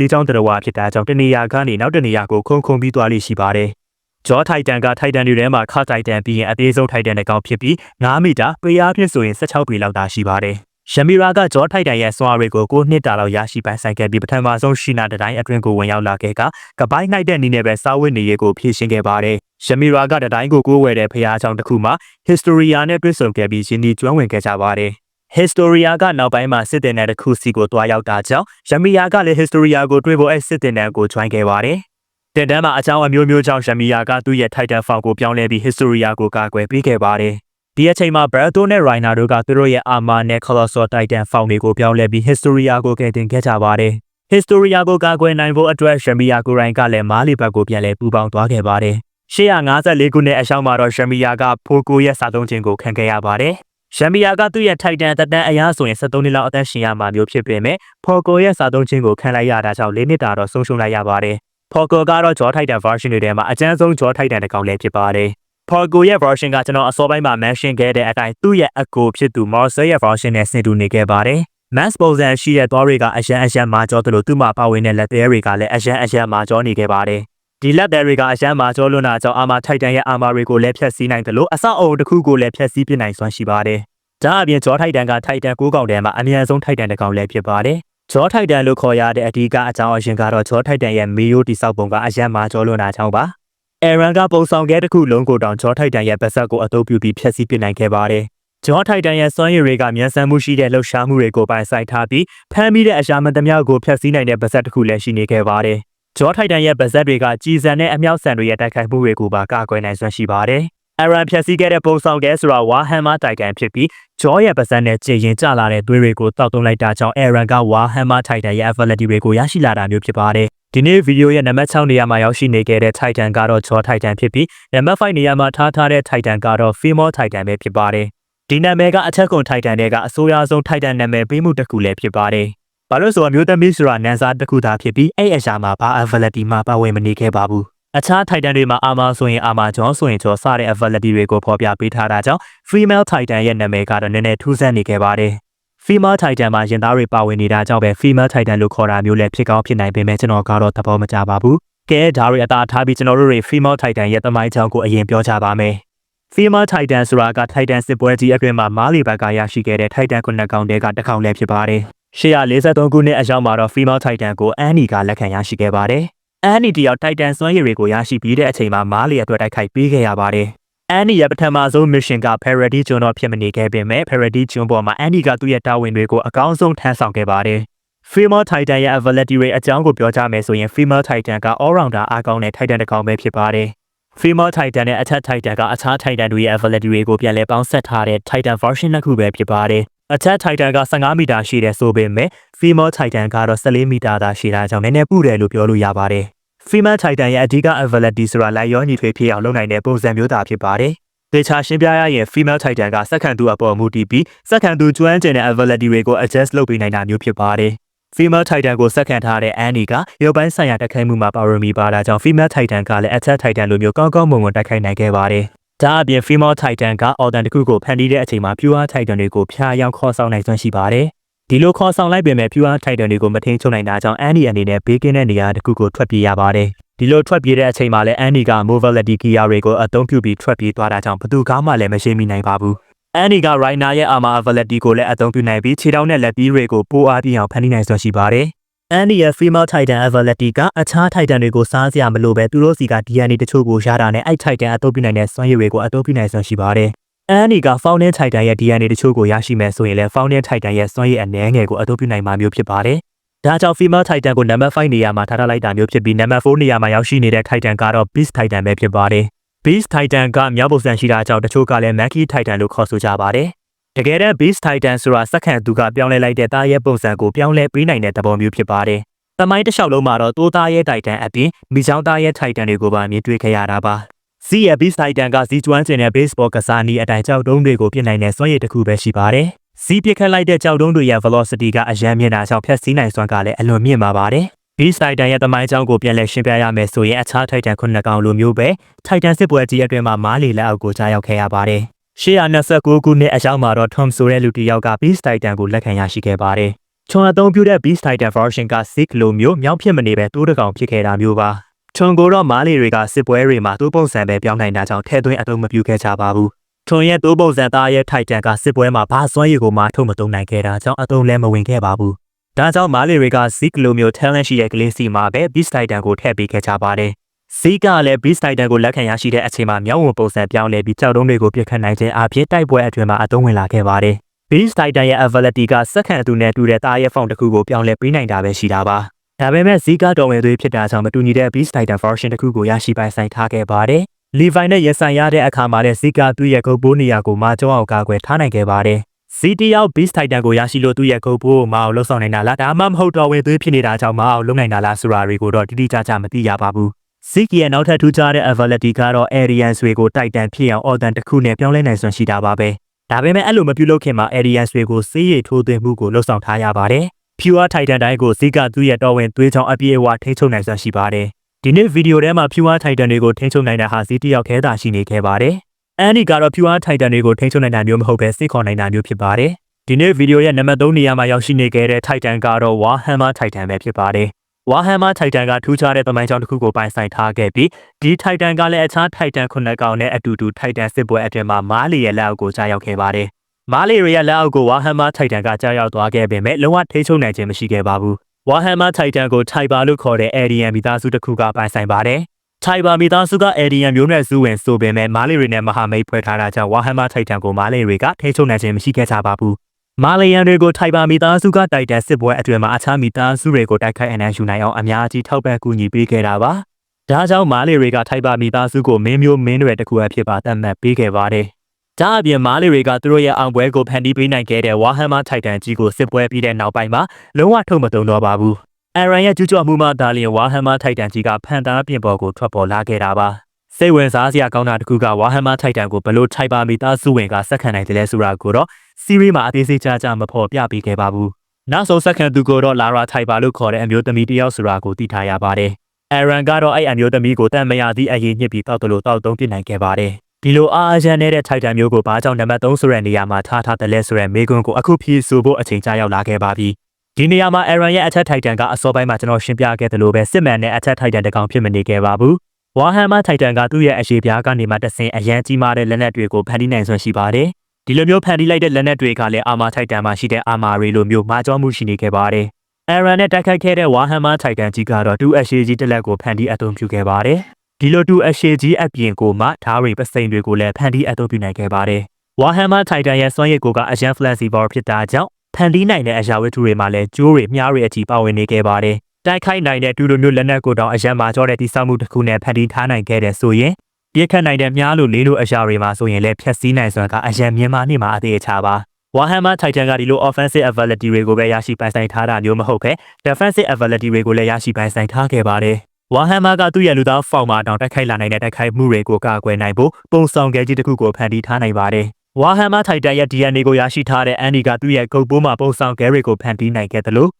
လီချောင်းတရဝဖြစ်တာကြောင့်တနေရာကနေနောက်တနေရာကိုခုံခုံပြီးသွားလိရှိပါတယ်။ ဂျောထိုက်တန်ကထိုက်တန်တွေထဲမှာခါထိုက်တန်ပြီးရင်အသေးဆုံးထိုက်တန်တစ်ကောင်ဖြစ်ပြီး9မီတာပေအားဖြင့်ဆိုရင်16ပေလောက်သာရှိပါတယ်။ရှမီရာကဂျောထိုက်တန်ရဲ့စွမ်းအားတွေကိုကိုနှစ်တာလောက်ရရှိပိုင်ဆိုင်ခဲ့ပြီးပထမဆုံးရှိနာတိုင်းအတွင်းကိုဝင်ရောက်လာခဲ့ကကပိုင်းနိုင်တဲ့နည်းနဲ့ပဲစားဝတ်နေရေးကိုဖြည့်ရှင်းခဲ့ပါတယ်။ရှမီရာကတိုင်းကိုကိုးဝယ်တဲ့ဖျားချောင်းတစ်ခုမှာ Historia နဲ့တွေ့ဆုံခဲ့ပြီးယင်းဒီကျွမ်းဝင်ခဲ့ကြပါတယ်။ Historia ကနောက်ပိုင်းမှာစစ်တင်တဲ့တစ်ခုစီကိုတွားရောက်တာကြောင့်ယမီယာကလည်း Historia ကိုတွေ့ဖို့အဲစစ်တင်တဲ့ကို join ခဲ့ပါတယ်။ တင်တန်းမှာအကြောင်းအမျိုးမျိုးကြောင့်ယမီယာကသူ့ရဲ့ Titan Form ကိုပြောင်းလဲပြီး Historia ကိုကာကွယ်ပေးခဲ့ပါတယ်။ဒီအချိန်မှာ Berto နဲ့ Rainer တို့ကသူတို့ရဲ့ Armor နဲ့ Colossal Titan Form တွေကိုပြောင်းလဲပြီး Historia ကိုကယ်တင်ခဲ့ကြပါတယ်။ Historia ကိုကာကွယ်နိုင်ဖို့အတွက်ယမီယာကိုရိုင်းကလည်းမားလီဘက်ကိုပြန်လဲပူပေါင်းသွားခဲ့ပါတယ်။854ခုနှစ်အရှောင်းမှာတော့ရှမီယာကဖိုကိုရဲ့စာသုံးခြင်းကိုခံခဲ့ရပါတယ်။ရှမ်ဘီယာကသူ့ရဲ့ထိုက်တန်တက်တန်းအရာဆိုရင်73နှစ်လောက်အသက်ရှင်ရမှာမျိုးဖြစ်ပေမဲ့ဖော်ကိုရဲ့စာသုံးခြင်းကိုခံလိုက်ရတာကြောင့်၄နှစ်တာတော့ဆုံးရှုံးလိုက်ရပါတယ်။ ဖော်ကိုကတော့ဂျောထိုက်တန် version တွေထဲမှာအကျန်းဆုံးဂျောထိုက်တန်တစ်ကောင်လည်းဖြစ်ပါတယ်။ဖော်ကိုရဲ့ version ကကျွန်တော်အစောပိုင်းမှာ mention ခဲ့တဲ့အတိုင်းသူ့ရဲ့အကိုဖြစ်သူ Marcel ရဲ့ version နဲ့ဆင်တူနေခဲ့ပါတယ်။ mass ပုံစံရှိတဲ့သွားတွေကအရန်အရန်မာကြောသလိုသူ့မှာပါဝင်တဲ့လက်သေးတွေကလည်းအရန်အရန်မာကြောနေခဲ့ပါတယ်။ဒီလက်သေးတွေကအရန်မာကြောလွန်းတာကြောင့်အာမာထိုက်တန်ရဲ့အာမာတွေကိုလည်းဖျက်ဆီးနိုင်တယ်လို့အဆောက်အအုံတစ်ခုကိုလည်းဖျက်ဆီးပြနိုင်စွမ်းရှိပါတယ်။ဒါအပြင်ဂျောထိုက်တန်ကထိုက်တန်၉កောင်တန်းမှာအများဆုံးထိုက်တန်တစ်ကောင်လည်းဖြစ်ပါတယ်။ ဂျောထိုက်တန်လို့ခေါ်ရတဲ့အဓိကအကြောင်းအရင်ကတော့ဂျောထိုက်တန်ရဲ့မီယိုတိဆောက်ပုံကအရန်မာကြောလွန်းတာကြောင့်ပါ။အဲရန်ကပုံဆောင်ခဲ့တစ်ခုလုံးကိုတောင်ဂျောထိုက်တန်ရဲ့ဗဆက်ကိုအသုံးပြုပြီးဖျက်ဆီးပြနိုင်ခဲ့ပါတယ်။ဂျောထိုက်တန်ရဲ့စွမ်းရည်တွေကမြန်ဆန်မှုရှိတဲ့လှုပ်ရှားမှုတွေကိုပိုင်ဆိုင်ထားပြီးဖမ်းမိတဲ့အရာမသမျှကိုဖျက်ဆီးနိုင်တဲ့ဗဆက်တစ်ခုလည်းရှိနေခဲ့ပါတယ်။ဂျောထိုက်တန်ရဲ့ဗဆက်တွေကကြည်စံတဲ့အမြောက်ဆန်တွေရဲ့တိုက်ခိုက်မှုတွေကိုပါကာကွယ်နိုင်စွမ်းရှိပါတယ်။အရန်ဖြက်စီးခဲ့တဲ့ပုံဆောင်ကဲဆိုတာဝါဟမ်မာတိုက်ကန်ဖြစ်ပြီး ဂျောရဲ့ပါဇက်နဲ့ကြည်ရင်ကျလာတဲ့သွေးတွေကိုတောက်တုံးလိုက်တာကြောင့်အရန်ကဝါဟမ်မာထိုက်တန်ရဲ့ ability တွေကိုရရှိလာတာမျိုးဖြစ်ပါတယ်ဒီနေ့ဗီဒီယိုရဲ့နံပါတ်6နေရာမှာရောက်ရှိနေခဲ့တဲ့ Titan ကတော့ Jaw Titan ဖြစ်ပြီးနံပါတ်5နေရာမှာထားထားတဲ့ Titan ကတော့ Female Titan ပဲဖြစ်ပါတယ်ဒီနာမည်ကအထက်ကွန် Titan တွေကအဆိုးရွားဆုံး Titan နာမည်ပေးမှုတစ်ခုလည်းဖြစ်ပါတယ်ဘာလို့ဆိုအမျိုးသမီးဆိုတာနန်းစားတစ်ခုသာဖြစ်ပြီးအဲ့အရာမှာဘာ ability မှပါဝင်မနေခဲ့ပါဘူး အခြား Titan တွေမှာအာမာဆိုရင်အာမာဂျွန်ဆိုရင်ဂျောစတဲ့ ability တွေကိုဖော်ပြပေးထားတာကြောင့် female Titan ရဲ့နာမည်ကတော့နည်းနည်းထူးဆန်းနေခဲ့ပါတယ်။ female Titan မှာရင်သားတွေပါဝင်နေတာကြောင့်ပဲ female Titan လို့ခေါ်တာမျိုးလည်းဖြစ်ကောင်းဖြစ်နိုင်ပေမဲ့ကျွန်တော်ကတော့သဘောမကျပါဘူး။ကဲဒါတွေအသာထားပြီးကျွန်တော်တို့တွေ female Titan ရဲ့သမိုင်းကြောင်းကိုအရင်ပြောကြပါမယ်။ female Titan ဆိုတာက Titan စစ်ပွဲကြီးအတွင်းမှာမားလီဘက်ကရရှိခဲ့တဲ့ Titan ခုနှစ်ကောင်တည်းကတစ်ကောင်လည်းဖြစ်ပါတယ်။843ခုနှစ်အရောက်မှာတော့ female Titan ကို Annie ကလက်ခံရရှိခဲ့ပါတယ်။။ အန်နီတယောက်တိုက်တန်စွမ်းရည်တွေကိုရရှိပြီးတဲ့အချိန်မှာမားလီအတွက်တိုက်ခိုက်ပေးခဲ့ရပါတယ်။အန်နီရဲ့ပထမဆုံး mission က Parody ကျွန်းတော်ဖြစ်မနေခဲ့ပေမဲ့ Parody ကျွန်းပေါ်မှာအန်နီကသူ့ရဲ့တာဝန်တွေကိုအကောင်းဆုံးထမ်းဆောင်ခဲ့ပါတယ်။ Female Titan ရဲ့ ability တွေအကြောင်းကိုပြောကြမယ်ဆိုရင် Female Titan က all rounder အားကောင်းတဲ့ Titan တစ်ကောင်ပဲဖြစ်ပါတယ်။ Female Titan နဲ့ Attack Titan ကအခြား Titan တွေရဲ့ ability တွေကိုပြန်လည်ပေါင်းစပ်ထားတဲ့ Titan version တစ်ခုပဲဖြစ်ပါတယ်။ Attack Titan က15မီတာရှိတယ်ဆိုပေမဲ့ Female Titan ကတော့14မီတာသာရှိတာကြောင့်နည်းနည်းပူတယ်လို့ပြောလို့ရပါတယ်။ Female Titan ရဲ့အဓိက ability ဆိုတာလိုက်ရောညီထွေဖြစ်အောင်လုပ်နိုင်တဲ့ပုံစံမျိုးသားဖြစ်ပါတယ်။ဒေချာရှင်းပြရရင် Female Titan ကစက္ကန့်သူအပေါ်မူတည်ပြီးစက္ကန့်သူကျွမ်းကျင်တဲ့ ability တွေကို adjust လုပ်ပေးနိုင်တာမျိုးဖြစ်ပါတယ်။ Female Titan ကိုစက္ကန့်ထားတဲ့ Annie ကရုပ်ပိုင်းဆိုင်ရာတိုက်ခိုက်မှုမှာပါဝင်မိပါတာကြောင့် Female Titan ကလည်း Attack Titan လိုမျိုးကောင်းကောင်းမွန်မွန်တိုက်ခိုက်နိုင်ခဲ့ပါတယ်။ဒါအပြင် Female Titan က Organ တစ်ခုကိုဖန်တီးတဲ့အချိန်မှာ Pure Titan တွေကိုဖျားယောင်းခေါ်ဆောင်နိုင်စွမ်းရှိပါတယ်။ ဒီလိုခေါ်ဆောင်လိုက်ပေမဲ့ Pure Titan တွေကိုမထိန်ချုပ်နိုင်တာကြောင့် Annie အနေနဲ့ဘေးကင်းတဲ့နေရာတစ်ခုကိုထွက်ပြေးရပါတယ်။ဒီလိုထွက်ပြေးတဲ့အချိန်မှာလည်း Annie က Mobility Gear တွေကိုအသုံးပြုပြီးထွက်ပြေးသွားတာကြောင့်ဘယ်သူမှလည်းမရှိမိနိုင်ပါဘူး။ Annie က Rhino ရဲ့ Armor Ability ကိုလည်းအသုံးပြုနိုင်ပြီးခြေထောက်နဲ့လက်ပြီးတွေကိုပိုအားပြအောင်ဖန်တီးနိုင်စွမ်းရှိပါတယ်။ Annie ရဲ့ Female Titan Ability ကအခြား Titan တွေကိုစားစရာမလိုပဲသူတို့စီက DNA တချို့ကိုရတာနဲ့အဲ့ Titan အသုံးပြုနိုင်တဲ့စွမ်းရည်တွေကိုအသုံးပြုနိုင်စွမ်းရှိပါတယ်။ Annie က Founding Titan ရဲ့ DNA တချို့ကိုရရှိမယ်ဆိုရင်လည်း Founding Titan ရဲ့စွမ်းရည်အနည်းငယ်ကိုအသုံးပြုနိုင်မှာမျိုးဖြစ်ပါတယ်။ဒါကြောင့် Female Titan ကို Number 5နေရာမှာထားထားလိုက်တာမျိုးဖြစ်ပြီး Number 4နေရာမှာရောက်ရှိနေတဲ့ Titan ကတော့ Beast Titan ပဲဖြစ်ပါတယ်။ Beast Titan ကမြောက်ပုံစံရှိတာကြောင့်တချို့ကလည်း Monkey Titan လို့ခေါ်ဆိုကြပါတယ်။တကယ်တော့ Beast Titan ဆိုတာစက္ကန့်သူကပြောင်းလဲလိုက်တဲ့သားရဲ့ပုံစံကိုပြောင်းလဲပေးနိုင်တဲ့သဘောမျိုးဖြစ်ပါတယ်။တမိုင်းတစ်လျှောက်လုံးမှာတော့တိုးသားရဲ့ Titan အပြင်မိချောင်းသားရဲ့ Titan တွေကိုပါမြင်တွေ့ခဲ့ရတာပါ။ Z ရဲ့ Beast Titan က Z ကျွမ်းကျင်တဲ့ baseball ကစားနည်းအတိုင်းကြောက်တုံးတွေကိုပြစ်နိုင်တဲ့စွမ်းရည်တစ်ခုပဲရှိပါတယ်။ Z ပြစ်ခတ်လိုက်တဲ့ကြောက်တုံးတွေရဲ့ velocity ကအရန်မြင့်တာကြောင့်ဖြတ်စည်းနိုင်စွမ်းကလည်းအလွန်မြင့်ပါပါတယ်။ Beast Titan ရဲ့တမိုင်းကြောင်းကိုပြန်လည်ရှင်းပြရမယ်ဆိုရင်အခြား Titan ခုနှစ်ကောင်လိုမျိုးပဲ Titan စစ်ပွဲကြီးအတွင်းမှာမားလီလက်အောက်ကိုကြားရောက်ခဲ့ရပါတယ်။829ခုနှစ်အရောက်မှာတော့ Tom ဆိုတဲ့လူတစ်ယောက်က Beast Titan ကိုလက်ခံရရှိခဲ့ပါတယ်။ချွန်အသုံးပြုတဲ့ Beast Titan version က Sick လိုမျိုးမြောက်ဖြစ်မနေပဲတိုးတကောင်ဖြစ်ခဲ့တာမျိုးပါ။ ချွန်ကိုတော့မားလီတွေကစစ်ပွဲတွေမှာတိုးပုံစံပဲပြောင်းနိုင်တာကြောင့်ထဲသွင်းအသုံးမပြုခဲ့ကြပါဘူး။ထွန်ရဲ့တိုးပုံစံသားရဲ့ Titan ကစစ်ပွဲမှာဘာစွမ်းရည်ကိုမှထုတ်မသုံးနိုင်ခဲ့တာကြောင့်အသုံးလည်းမဝင်ခဲ့ပါဘူး။ဒါကြောင့်မားလီတွေက Sick လိုမျိုး talent ရှိတဲ့ကလေးစီမှာပဲ Beast Titan ကိုထည့်ပေးခဲ့ကြပါတယ်။ Sick ကလည်း Beast Titan ကိုလက်ခံရရှိတဲ့အချိန်မှာမြောက်ဝင်ပုံစံပြောင်းလဲပြီးကြောက်တုံးတွေကိုပြစ်ခတ်နိုင်ခြင်းအပြင်တိုက်ပွဲအတွင်းမှာအသုံးဝင်လာခဲ့ပါတယ်။ Beast Titan ရဲ့ ability ကစက္ကန့်အတူနဲ့တူတဲ့သားရဲ့ဖုန်းတစ်ခုကိုပြောင်းလဲပေးနိုင်တာပဲရှိတာပါ။ ဒါပေမဲ့ Zika တော်ဝင်သွေးဖြစ်တာကြောင့်မတူညီတဲ့ Beast Titan version တစ်ခုကိုရရှိပိုင်ဆိုင်ထားခဲ့ပါတယ်။ Levi နဲ့ရင်ဆိုင်ရတဲ့အခါမှာလည်း Zika သူ့ရဲ့ဂုတ်ပိုးနေရာကိုမာကျောင်းအောင်ကာကွယ်ထားနိုင်ခဲ့ပါတယ်။ Z တယောက် Beast Titan ကိုရရှိလို့သူ့ရဲ့ဂုတ်ပိုးကိုမအောင်လှုပ်ဆောင်နိုင်တာလားဒါမှမဟုတ်တော်ဝင်သွေးဖြစ်နေတာကြောင့်မအောင်လုပ်နိုင်တာလားဆိုတာတွေကိုတော့တိတိကျကျမသိရပါဘူး။ Zeke ရဲ့နောက်ထပ်ထူးခြားတဲ့ ability ကတော့ Arians တွေကို Titan ဖြစ်အောင် organ တစ်ခုနဲ့ပြောင်းလဲနိုင်စွမ်းရှိတာပါပဲ။ဒါပေမဲ့အဲ့လိုမပြုလုပ်ခင်မှာ Arians တွေကိုစေးရည်ထိုးသွင်းမှုကိုလှုပ်ဆောင်ထားရပါတယ်။ Pure Titan တိုင်းကို Zeke သူ့ရဲ့တော်ဝင်သွေးချောင်းအပြည့်အဝထိန်းချုပ်နိုင်စွမ်းရှိပါတယ်။ဒီနေ့ဗီဒီယိုထဲမှာ Pure Titan တွေကိုထိန်းချုပ်နိုင်တာဟာ Zeke တယောက်ခဲသာရှိနေခဲ့ပါတယ်။ Annie ကတော့ Pure Titan တွေကိုထိန်းချုပ်နိုင်တာမျိုးမဟုတ်ပဲစိတ်ခေါ်နိုင်တာမျိုးဖြစ်ပါတယ်။ဒီနေ့ဗီဒီယိုရဲ့နံပါတ်3နေရာမှာရောက်ရှိနေခဲ့တဲ့ Titan ကတော့ Warhammer Titan ပဲဖြစ်ပါတယ်။ Warhammer Titan ကထူးခြားတဲ့သမိုင်းကြောင်းတစ်ခုကိုပိုင်ဆိုင်ထားခဲ့ပြီးဒီ Titan ကလည်းအခြား Titan ခုနှစ်ကောင်နဲ့အတူတူ Titan စစ်ပွဲအတွင်းမှာမားလီရဲ့လက်အောက်ကိုကြားရောက်ခဲ့ပါတယ်။ မားလီရဲ့လက်အောက်ကို Warhammer Titan ကကြားရောက်သွားခဲ့ပေမဲ့လုံးဝထိချုံနိုင်ခြင်းမရှိခဲ့ပါဘူး။ Warhammer Titan ကို Tiber လို့ခေါ်တဲ့ Alien မိသားစုတစ်ခုကပိုင်ဆိုင်ပါတယ်။ Tiber မိသားစုက Alien မျိုးနွယ်စုဝင်ဆိုပေမဲ့မားလီတွေနဲ့မဟာမိတ်ဖွဲ့ထားတာကြောင့် Warhammer Titan ကိုမားလီတွေကထိချုံနိုင်ခြင်းမရှိခဲ့ကြပါဘူး။မာလီယန်တွေကိုထိုက်ပါမိသားစုကတိုက်တဲ့စစ်ပွဲအတွင်းမှာအခြားမိသားစုတွေကိုတိုက်ခိုက်အနိုင်ယူနိုင်အောင်အများကြီးထောက်ပံ့ကူညီပေးခဲ့တာပါ။ဒါကြောင့်မာလီတွေကထိုက်ပါမိသားစုကိုမင်းမျိုးမင်းတွေတစ်ခုအဖြစ်ပါသတ်မှတ်ပေးခဲ့ပါတယ်။ ဒါအပြင်မာလီတွေကသူတို့ရဲ့အောင်ပွဲကိုဖန်တီးပေးနိုင်ခဲ့တဲ့ Warhammer Titan ကြီးကိုစစ်ပွဲပြီးတဲ့နောက်ပိုင်းမှာလုံးဝထုတ်မသုံးတော့ပါဘူး။ Aaron ရဲ့ကျူးကျော်မှုမှဒါလျင် Warhammer Titan ကြီးကဖန်သားပြင်ပေါ်ကိုထွက်ပေါ်လာခဲ့တာပါ။စိတ်ဝင်စားစရာကောင်းတာတစ်ခုက Warhammer Titan ကိုဘလို့ထိုက်ပါမိသားစုဝင်ကစက္ကန့်နိုင်တယ်လဲဆိုတာကိုတော့ series မှာအသေးစိတ်ကြကြမဖော်ပြပေးခဲ့ပါဘူး။နောက်ဆုံးစက္ကန့်သူကိုတော့ Lara Tiber လို့ခေါ်တဲ့အမျိုးသမီးတစ်ယောက်ဆိုတာကိုသိထားရပါတယ်။ Aaron ကတော့အဲ့အမျိုးသမီးကိုတန်မရသည့်အရေးညစ်ပြီးတောက်တလို့တောက်သုံးပြစ်နိုင်ခဲ့ပါတယ်။ ဒီလိုအားအရန်နေတဲ့ Titan မျိုးကိုဘာကြောင့်နံပါတ်3ဆိုတဲ့နေရာမှာထားထားတယ်လဲဆိုတဲ့မေးခွန်းကိုအခုဖြေဆိုဖို့အချိန်ကြာရောက်လာခဲ့ပါပြီ။ဒီနေရာမှာ Aaron ရဲ့ Attack Titan ကအစောပိုင်းမှာကျွန်တော်ရှင်းပြခဲ့သလိုပဲစစ်မှန်တဲ့ Attack Titan တကောင်ဖြစ်မနေခဲ့ပါဘူး။ Warhammer Titan ကသူ့ရဲ့အရှိပြားကနေမှတဆင်အရန်ကြီးမားတဲ့လက်နက်တွေကိုဖန်တီးနိုင်စွမ်းရှိပါတယ်။ဒီလိုမျိုးဖန်တီးလိုက်တဲ့လက်နက်တွေကလည်း Armor Titan မှာရှိတဲ့ Armor တွေလိုမျိုးမာကြောမှုရှိနေခဲ့ပါတယ် Aaron နဲ့တိုက်ခိုက်ခဲ့တဲ့ Warhammer Titan ကြီးကတော့တူအရှိကြီးတစ်လက်ကိုဖန်တီးအသုံးပြုခဲ့ပါတယ်။ ဒီလိုတူအရှိကြီးအပြင်ကိုမှဓာတ်ရိပစိန်တွေကိုလည်းဖန်တီးအသုံးပြုနိုင်ခဲ့ပါတယ်။ Warhammer Titan ရဲ့စွမ်းရည်ကိုကအရန် flexible ဖြစ်တာကြောင့်ဖန်တီးနိုင်တဲ့အရာဝတ္ထုတွေမှာလည်းကျိုးတွေမြားတွေအထိပါဝင်နေခဲ့ပါတယ်။တိုက်ခိုက်နိုင်တဲ့တူလိုမျိုးလက်နက်ကိုတောင်အရန်မာကြောတဲ့တိစောက်မှုတစ်ခုနဲ့ဖန်တီးထားနိုင်ခဲ့တဲ့ဆိုရင်ပြစ်ခတ်နိုင်တဲ့မြားလိုလေးလိုအရာတွေမှာဆိုရင်လည်းဖြတ်စည်းနိုင်စွမ်းကအရန်မြင်မာနေမှာအသေးအချာပါ။ Warhammer Titan ကဒီလို offensive ability တွေကိုပဲရရှိပိုင်ဆိုင်ထားတာမျိုးမဟုတ်ပဲ defensive ability တွေကိုလည်းရရှိပိုင်ဆိုင်ထားခဲ့ပါတယ်။ Warhammer ကသူ့ရဲ့လူသားဖောက်မှာတောင်တိုက်ခိုက်လာနိုင်တဲ့တိုက်ခိုက်မှုတွေကိုကာကွယ်နိုင်ဖို့ပုံဆောင်ခဲ့ကြီးတစ်ခုကိုဖန်တီးထားနိုင်ပါတယ်။ Warhammer Titan ရဲ့ DNA ကိုရရှိထားတဲ့ Andy ကသူ့ရဲ့ဂုတ်ပိုးမှာပုံဆောင်ခဲတွေကိုဖန်တီးနိုင်ခဲ့တယ်လို့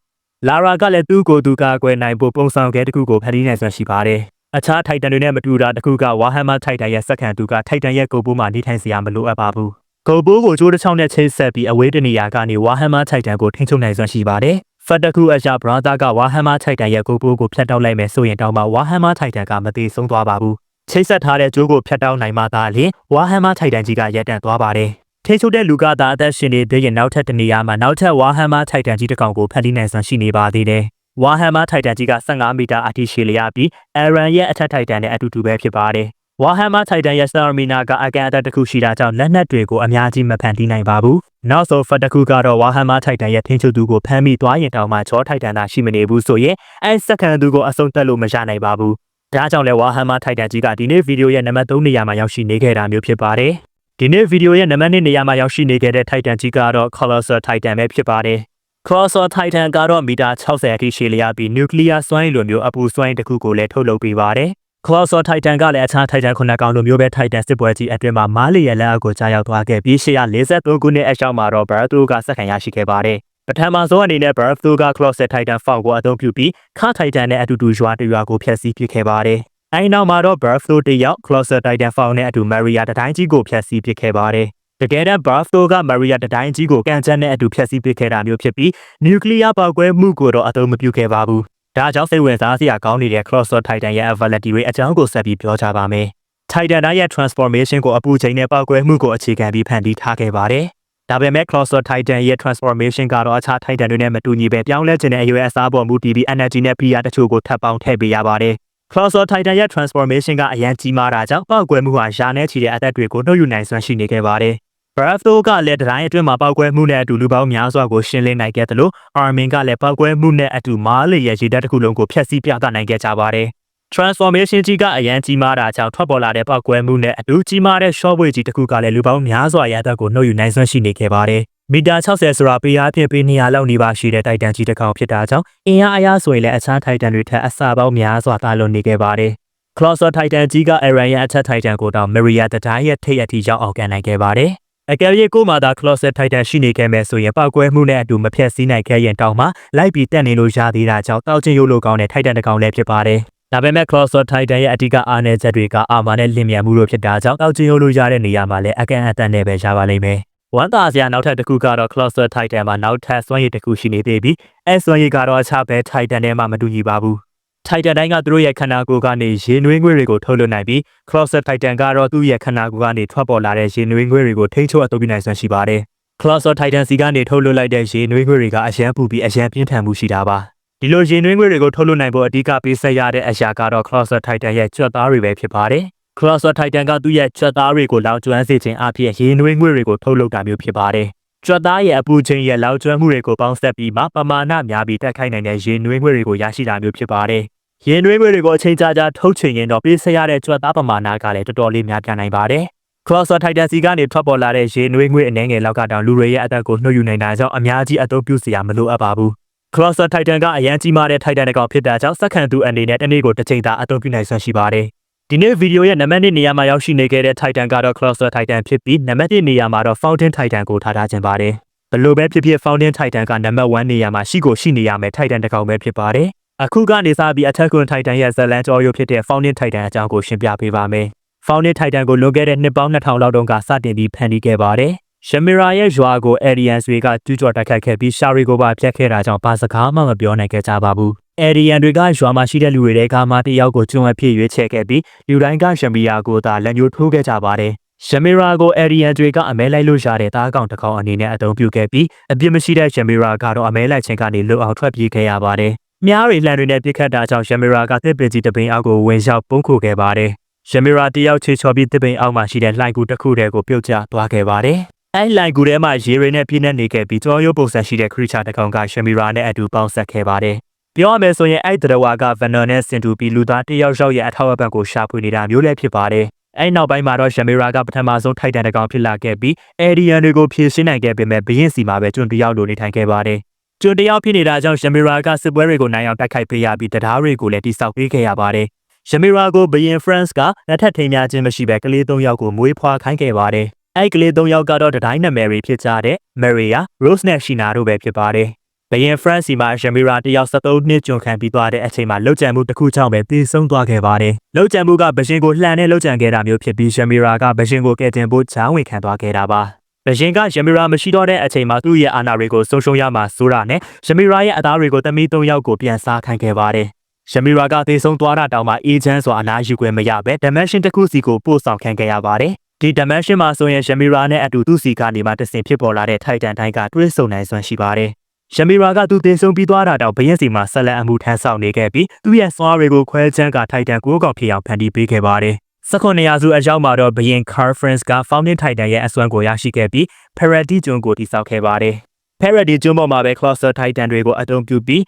Lara ကလည်းသူ့ကိုယ်သူကာကွယ်နိုင်ဖို့ပုံဆောင်ခဲတစ်ခုကိုဖန်တီးနိုင်စွမ်းရှိပါတယ်။အခြား Titan တွေနဲ့မတူတာတစ်ခုက Warhammer Titan ရဲ့စက္ကန့်တူက Titan ရဲ့ဂုတ်ပိုးမှာနေထိုင်စရာမလိုအပ်ပါဘူး။ဂုတ်ပိုးကိုကြိုးတစ်ချောင်းနဲ့ချိတ်ဆက်ပြီးအဝေးတနေရာကနေ Warhammer Titan ကိုထိန်းချုပ်နိုင်စွမ်းရှိပါတယ်။ ဖတ်တခုအရာ brother က Warhammer Titan ရဲ့ဂုတ်ပိုးကိုဖျက်တောက်လိုက်မယ်ဆိုရင်တောင်မှ Warhammer Titan ကမသေးဆုံးသွားပါဘူး။ချိတ်ဆက်ထားတဲ့ကြိုးကိုဖျက်တောက်နိုင်မှသာလျှင် Warhammer Titan ကြီးကရပ်တန့်သွားပါတယ်။ထိချုပ်တဲ့လူကသာအသက်ရှင်နေသေးရင်နောက်ထပ်တနေရာမှာနောက်ထပ် Warhammer Titan ကြီးတစ်ကောင်ကိုဖန်တီးနိုင်စွမ်းရှိနေပါသေးတယ်။ Warhammer Titan ကြီးက15မီတာအထိရှည်လျားပြီး Aaron ရဲ့အထက် Titan နဲ့အတူတူပဲဖြစ်ပါတယ်။ Warhammer Titan ရဲ့ Stamina ကအကန်အသတ်တစ်ခုရှိတာကြောင့်လက်နက်တွေကိုအများကြီးမဖန်တီးနိုင်ပါဘူး။နောက်ဆုံးဖတ်တစ်ခုကတော့ Warhammer Titan ရဲ့ထိန်းချုပ်သူကိုဖမ်းမိသွားရင်တောင်မှချော Titan သာရှိမနေဘူးဆိုရင်အဲစက္ကန့်သူကိုအဆုံးသတ်လို့မရနိုင်ပါဘူး။ဒါကြောင့်လဲ Warhammer Titan ကြီးကဒီနေ့ဗီဒီယိုရဲ့နံပါတ်3နေရာမှာရောက်ရှိနေခဲ့တာမျိုးဖြစ်ပါတယ်။ဒီနေ့ဗီဒီယိုရဲ့နံပါတ်2နေရာမှာရောက်ရှိနေခဲ့တဲ့ Titan ကြီးကတော့ Colossal Titan ပဲဖြစ်ပါတယ်။ Colossal Titan ကတော့မီတာ60အထိရှည်လျားပြီး nuclear စွမ်းအင်လိုမျိုးအပူစွမ်းအင်တစ်ခုကိုလည်းထုတ်လုပ်ပေးပါတယ်။ Colossal Titan ကလည်းအခြား Titan ခုနှစ်ကောင်လိုမျိုးပဲ Titan စစ်ပွဲကြီးအတွင်းမှာမားလီရဲ့လက်အောက်ကိုကြာရောက်သွားခဲ့ပြီး143ခုနှစ်အရှောက်မှာတော့ Bartho ကစက္ကန့်ရရှိခဲ့ပါတယ်။ပထမဆုံးအနေနဲ့ Bartho က Colossal Titan Fall ကိုအသုံးပြုပြီးခ Titan နဲ့အတူတူရွာတရွာကိုဖျက်ဆီးပစ်ခဲ့ပါတယ်။အဲဒီနောက်မှာတော့ Bartho တယောက် Colossal Titan Fall နဲ့အတူ Maria တတိုင်းကြီးကိုဖျက်ဆီးပစ်ခဲ့ပါတယ်။တကယ်တော့ Bartho က Maria တတိုင်းကြီးကိုကန်ချက်နဲ့အတူဖျက်ဆီးပစ်ခဲ့တာမျိုးဖြစ်ပြီး Nuclear ပေါက်ကွဲမှုကိုတော့အသုံးမပြုခဲ့ပါဘူး။ ဒါကြောင့်စိတ်ဝင်စားစရာကောင်းနေတဲ့ Colossal Titan ရဲ့ ability တွေအကြောင်းကိုဆက်ပြီးပြောကြပါမယ်။ Titan တိုင်းရဲ့ transformation ကိုအပူချိန်နဲ့ပေါက်ကွဲမှုကိုအခြေခံပြီးဖန်တီးထားခဲ့ပါတယ်။ဒါပေမဲ့ Colossal Titan ရဲ့ transformation ကတော့အခြား Titan တွေနဲ့မတူညီပဲပြောင်းလဲခြင်းတဲ့အရွယ်အစားပေါ်မူတည်ပြီး energy နဲ့ PR တချို့ကိုထပ်ပေါင်းထည့်ပေးရပါတယ်။ Colossal Titan ရဲ့ transformation ကအရန်ကြီးမားတာကြောင့်ပောက်ကွဲမှုဟာရာနဲ့ချီတဲ့အသက်တွေကိုနှုတ်ယူနိုင်စွမ်းရှိနေခဲ့ပါတယ်။ Bravdo ကလည်းတိုင်းအတွင်းမှာပောက်ကွဲမှုနဲ့အတူလူပေါင်းများစွာကိုရှင်းလင်းနိုင်ခဲ့တယ်လို့ Armin ကလည်းပောက်ကွဲမှုနဲ့အတူမားလေရဲ့ရေတပ်တစ်ခုလုံးကိုဖျက်ဆီးပြသနိုင်ခဲ့ကြပါတယ်။ transformation ကြီးကအရန်ကြီးမားတာကြောင့်ထွက်ပေါ်လာတဲ့ပောက်ကွဲမှုနဲ့အတူကြီးမားတဲ့ short wave ကြီးတစ်ခုကလည်းလူပေါင်းများစွာရတဲ့ကိုနှုတ်ယူနိုင်စွမ်းရှိနေခဲ့ပါတယ်။မီတာ60ဆိုတာပေးအားဖြင့်ပေး200လောက်နေပါရှိတဲ့တိုက်တန်ကြီးတစ်ကောင်ဖြစ်တာကြောင့်အင်အားအရာဆိုရင်လည်းအခြားထိုက်တန်တွေထက်အဆပေါင်းများစွာသာလွန်နေခဲ့ပါတယ်။ Colossal Titan ကြီးက Aaron ရဲ့အထက် Titan ကိုတောင် Maria တတိုင်းရဲ့ထိပ်အထိရောက်အောင်ကန်နိုင်ခဲ့ပါတယ်။ အကယ်၍ကိုမှသာ Colossal Titan ရှိနေခဲ့မယ်ဆိုရင်ပောက်ကွဲမှုနဲ့အတူမဖြတ်စည်းနိုင်ခဲ့ရင်တောင်မှလိုက်ပြီးတက်နေလို့ရသေးတာကြောင့်တောက်ချင်းရုပ်လိုကောင်းတဲ့ Titan တစ်ကောင်လည်းဖြစ်ပါတယ်။ဒါပေမဲ့ Colossal Titan ရဲ့အဓိကအားနည်းချက်တွေကအာမာနဲ့လင်မြန်မှုတို့ဖြစ်တာကြောင့်တောက်ချင်းရုပ်လိုရတဲ့နေရာမှာလည်းအကန့်အသတ်နဲ့ပဲရပါလိမ့်မယ်။ဝမ်းသာစရာနောက်ထပ်တစ်ခုကတော့ Colossal Titan မှာနောက်ထပ်စွမ်းရည်တစ်ခုရှိနေသေးပြီးအဲစွမ်းရည်ကတော့အခြားဘဲ Titan နဲ့မှမတူညီပါဘူး။ Titan တိုင်းကသူတို့ရဲ့ခန္ဓာကိုယ်ကနေရေနွေးငွေ့တွေကိုထုတ်လွှတ်နိုင်ပြီး Colossal Titan ကတော့သူ့ရဲ့ခန္ဓာကိုယ်ကနေထွက်ပေါ်လာတဲ့ရေနွေးငွေ့တွေကိုထိန်းချုပ်အသုံးပြုနိုင်စွမ်းရှိပါတယ်။ Colossal Titan စီကနေထုတ်လွှတ်လိုက်တဲ့ရေနွေးငွေ့တွေကအရန်ပူပြီးအရန်ပြင်းထန်မှုရှိတာပါ။ဒီလိုရေနွေးငွေ့တွေကိုထုတ်လွှတ်နိုင်ဖို့အဓိကပေးဆက်ရတဲ့အရာကတော့ Colossal Titan ရဲ့ကြွက်သားတွေပဲဖြစ်ပါတယ်။ Colossal Titan ကသူ့ရဲ့ကြွက်သားတွေကိုလောင်ကျွမ်းစေခြင်းအပြင်ရေနွေးငွေ့တွေကိုထုတ်လုပ်တာမျိုးဖြစ်ပါတယ်။ ကြွက်သားရဲ့အပူချိန်ရဲ့လောက်ကျွမ်းမှုတွေကိုပေါင်းစပ်ပြီးမှပမာဏများပြီးတက်ခိုက်နိုင်တဲ့ရေနွေးငွေ့တွေကိုရရှိတာမျိုးဖြစ်ပါတယ်။ရေနွေးငွေ့တွေကိုအချိန်ကြာကြာထုတ်ချင်ရင်တော့ပေးဆက်ရတဲ့ကြွက်သားပမာဏကလည်းတော်တော်လေးများပြားနိုင်ပါတယ်။ Colossal Titan စီကနေထွက်ပေါ်လာတဲ့ရေနွေးငွေ့အနေငယ်လောက်ကတောင်လူတွေရဲ့အသက်ကိုနှုတ်ယူနိုင်တာကြောင့်အများကြီးအသုံးပြုစရာမလိုအပ်ပါဘူး။ Colossal Titan ကအရန်ကြီးမားတဲ့ Titan တစ်ကောင်ဖြစ်တာကြောင့်စက္ကန့်သူအနေနဲ့တစ်နေ့ကိုတစ်ချိန်သာအသုံးပြုနိုင်စွမ်းရှိပါတယ်။ ဒီနေ့ဗီဒီယိုရဲ့နံပါတ်1နေရာမှာရောက်ရှိနေခဲ့တဲ့ Titan ကတော့ Colossal Titan ဖြစ်ပြီးနံပါတ်1နေရာမှာတော့ Fountain Titan ကိုထားထားခြင်းပါတယ်။ဘလို့ပဲဖြစ်ဖြစ် Fountain Titan ကနံပါတ်1နေရာမှာရှိကိုရှိနေရမယ် Titan တစ်ကောင်ပဲဖြစ်ပါတယ်။အခုကနေစပြီး Attack on Titan ရဲ့ဇလန်ကြော်ရုပ်ဖြစ်တဲ့ Fountain Titan အကြောင်းကိုရှင်းပြပေးပါမယ်။ Fountain Titan ကိုလွန်ခဲ့တဲ့နှစ်ပေါင်း2000လောက်တုန်းကစတင်ပြီးဖန်တီးခဲ့ပါတယ်။ Shamira ရဲ့ရွာကို Arians တွေကကျူးကျော်တိုက်ခိုက်ခဲ့ပြီး Shari ကိုပါဖျက်ခဲ့တာကြောင့်ဘာစကားမှမပြောနိုင်ခဲ့ကြပါဘူး။ Arian တွေကရွာမှာရှိတဲ့လူတွေထဲကမှတယောက်ကိုကျွမ်းအဖြစ်ရွေးချယ်ခဲ့ပြီးလူတိုင်းက Shamira ကိုသာလက်ညှိုးထိုးခဲ့ကြပါတယ်။ရှမီရာကိုအေရီယန်တွေကအမဲလိုက်လို့ရတဲ့သားကောင်တစ်ကောင်အနေနဲ့အသုံးပြုခဲ့ပြီးအပြစ်မရှိတဲ့ရှမီရာကတော့အမဲလိုက်ခြင်းကနေလွတ်အောင်ထွက်ပြေးခဲ့ရပါတယ်။မြားတွေလှန်တွေနဲ့ပြစ်ခတ်တာကြောင့်ရှမီရာကတစ်ပင်ကြီးတပင်အောက်ကိုဝင်ရောက်ပုန်းခိုခဲ့ပါတယ်။ရှမီရာတယောက်ချေချော်ပြီးတစ်ပင်အောက်မှာရှိတဲ့လှိုင်ကူတစ်ခုတည်းကိုပြုတ်ကျသွားခဲ့ပါတယ်။အဲလှိုင်ကူထဲမှာရေတွေနဲ့ပြည့်နေနေခဲ့ပြီးကြောရိုးပုံစံရှိတဲ့ခရီးချာတစ်ကောင်ကရှမီရာနဲ့အတူပေါင်းဆက်ခဲ့ပါတယ်။ ပြောရမယ်ဆိုရင်အဲ့တရဝါကဗန်နော်နဲ့စင်တူပီလူသားတယောက်ရောက်ရဲ့အထောက်အပံ့ကိုရှာဖွေနေတာမျိုးလည်းဖြစ်ပါတယ်။အဲ့နောက်ပိုင်းမှာတော့ရှမီရာကပထမဆုံးထိုက်တန်တကောင်ဖြစ်လာခဲ့ပြီးအေဒီယန်တွေကိုဖြည့်ရှင်းနိုင်ခဲ့ပေမဲ့ဘရင်စီမှာပဲကျွန်းတယောက်လိုနေထိုင်ခဲ့ပါတယ်။ကျွန်းတယောက်ဖြစ်နေတာကြောင့်ရှမီရာကစစ်ပွဲတွေကိုနိုင်အောင်တိုက်ခိုက်ပေးရပြီးတရားတွေကိုလည်းတိစောက်ပေးခဲ့ရပါတယ်။ရှမီရာကိုဘရင်ဖရန့်စ်ကလက်ထက်ထိန်များခြင်းမရှိဘဲကလေး၃ယောက်ကိုမွေးဖွားခိုင်းခဲ့ပါတယ်။အဲ့ကလေး၃ယောက်ကတော့တတိုင်းနာမည်ဖြစ်ကြတဲ့မယ်ရီယာ၊ရို့စ်နဲ့ရှီနာတို့ပဲဖြစ်ပါတယ်။ ဘယင်ဖရန့်စီမှာရှမီရာတယောက်73နှစ်ကျွန်ခံပြီးသွားတဲ့အချိန်မှာလှုပ်ကြံမှုတစ်ခုကြောင့်ပဲတည်ဆုံးသွားခဲ့ပါတယ်။လှုပ်ကြံမှုကဘရှင်ကိုလှန်နဲ့လှုပ်ကြံခဲ့တာမျိုးဖြစ်ပြီးရှမီရာကဘရှင်ကိုကယ်တင်ဖို့ချောင်းဝင်ခံသွားခဲ့တာပါ။ဘရှင်ကရှမီရာမရှိတော့တဲ့အချိန်မှာသူ့ရဲ့အာဏာတွေကိုဆုံးရှုံးရမှာဆိုတာနဲ့ရှမီရာရဲ့အသားတွေကိုတမီး၃ယောက်ကိုပြန်စားခိုင်းခဲ့ပါတယ်။ရှမီရာကသေဆုံးသွားတာတောင်မှအေဂျင့်စွာအနားယူခွင့်မရဘဲ dimension တစ်ခုစီကိုပို့ဆောင်ခံခဲ့ရပါတယ်။ဒီ dimension မှာဆိုရင်ရှမီရာနဲ့အတူသူ့စီကနေမှတဆင်ဖြစ်ပေါ်လာတဲ့ Titan တိုင်းကတွဲဆုံနိုင်စွမ်းရှိပါတယ်။ ရှမီရာကသူတင်ဆုံးပြီးသွားတာတောင်ဘရင်စီမှာဆက်လက်အမှုထမ်းဆောင်နေခဲ့ပြီးသူ့ရဲ့စွာတွေကိုခွဲချမ်းက Titan ကိုကောင်ဖြစ်အောင်ဖန်တီးပေးခဲ့ပါတယ်။စက္ကွန်နေရာစုအရောက်မှာတော့ဘရင် Car France က Founding Titan ရဲ့အစွမ်းကိုရရှိခဲ့ပြီး Parody ကျွန်းကိုတည်ဆောက်ခဲ့ပါတယ်။ Parody ကျွန်းပေါ်မှာပဲ Cluster Titan တွေကိုအသုံးပြုပြီး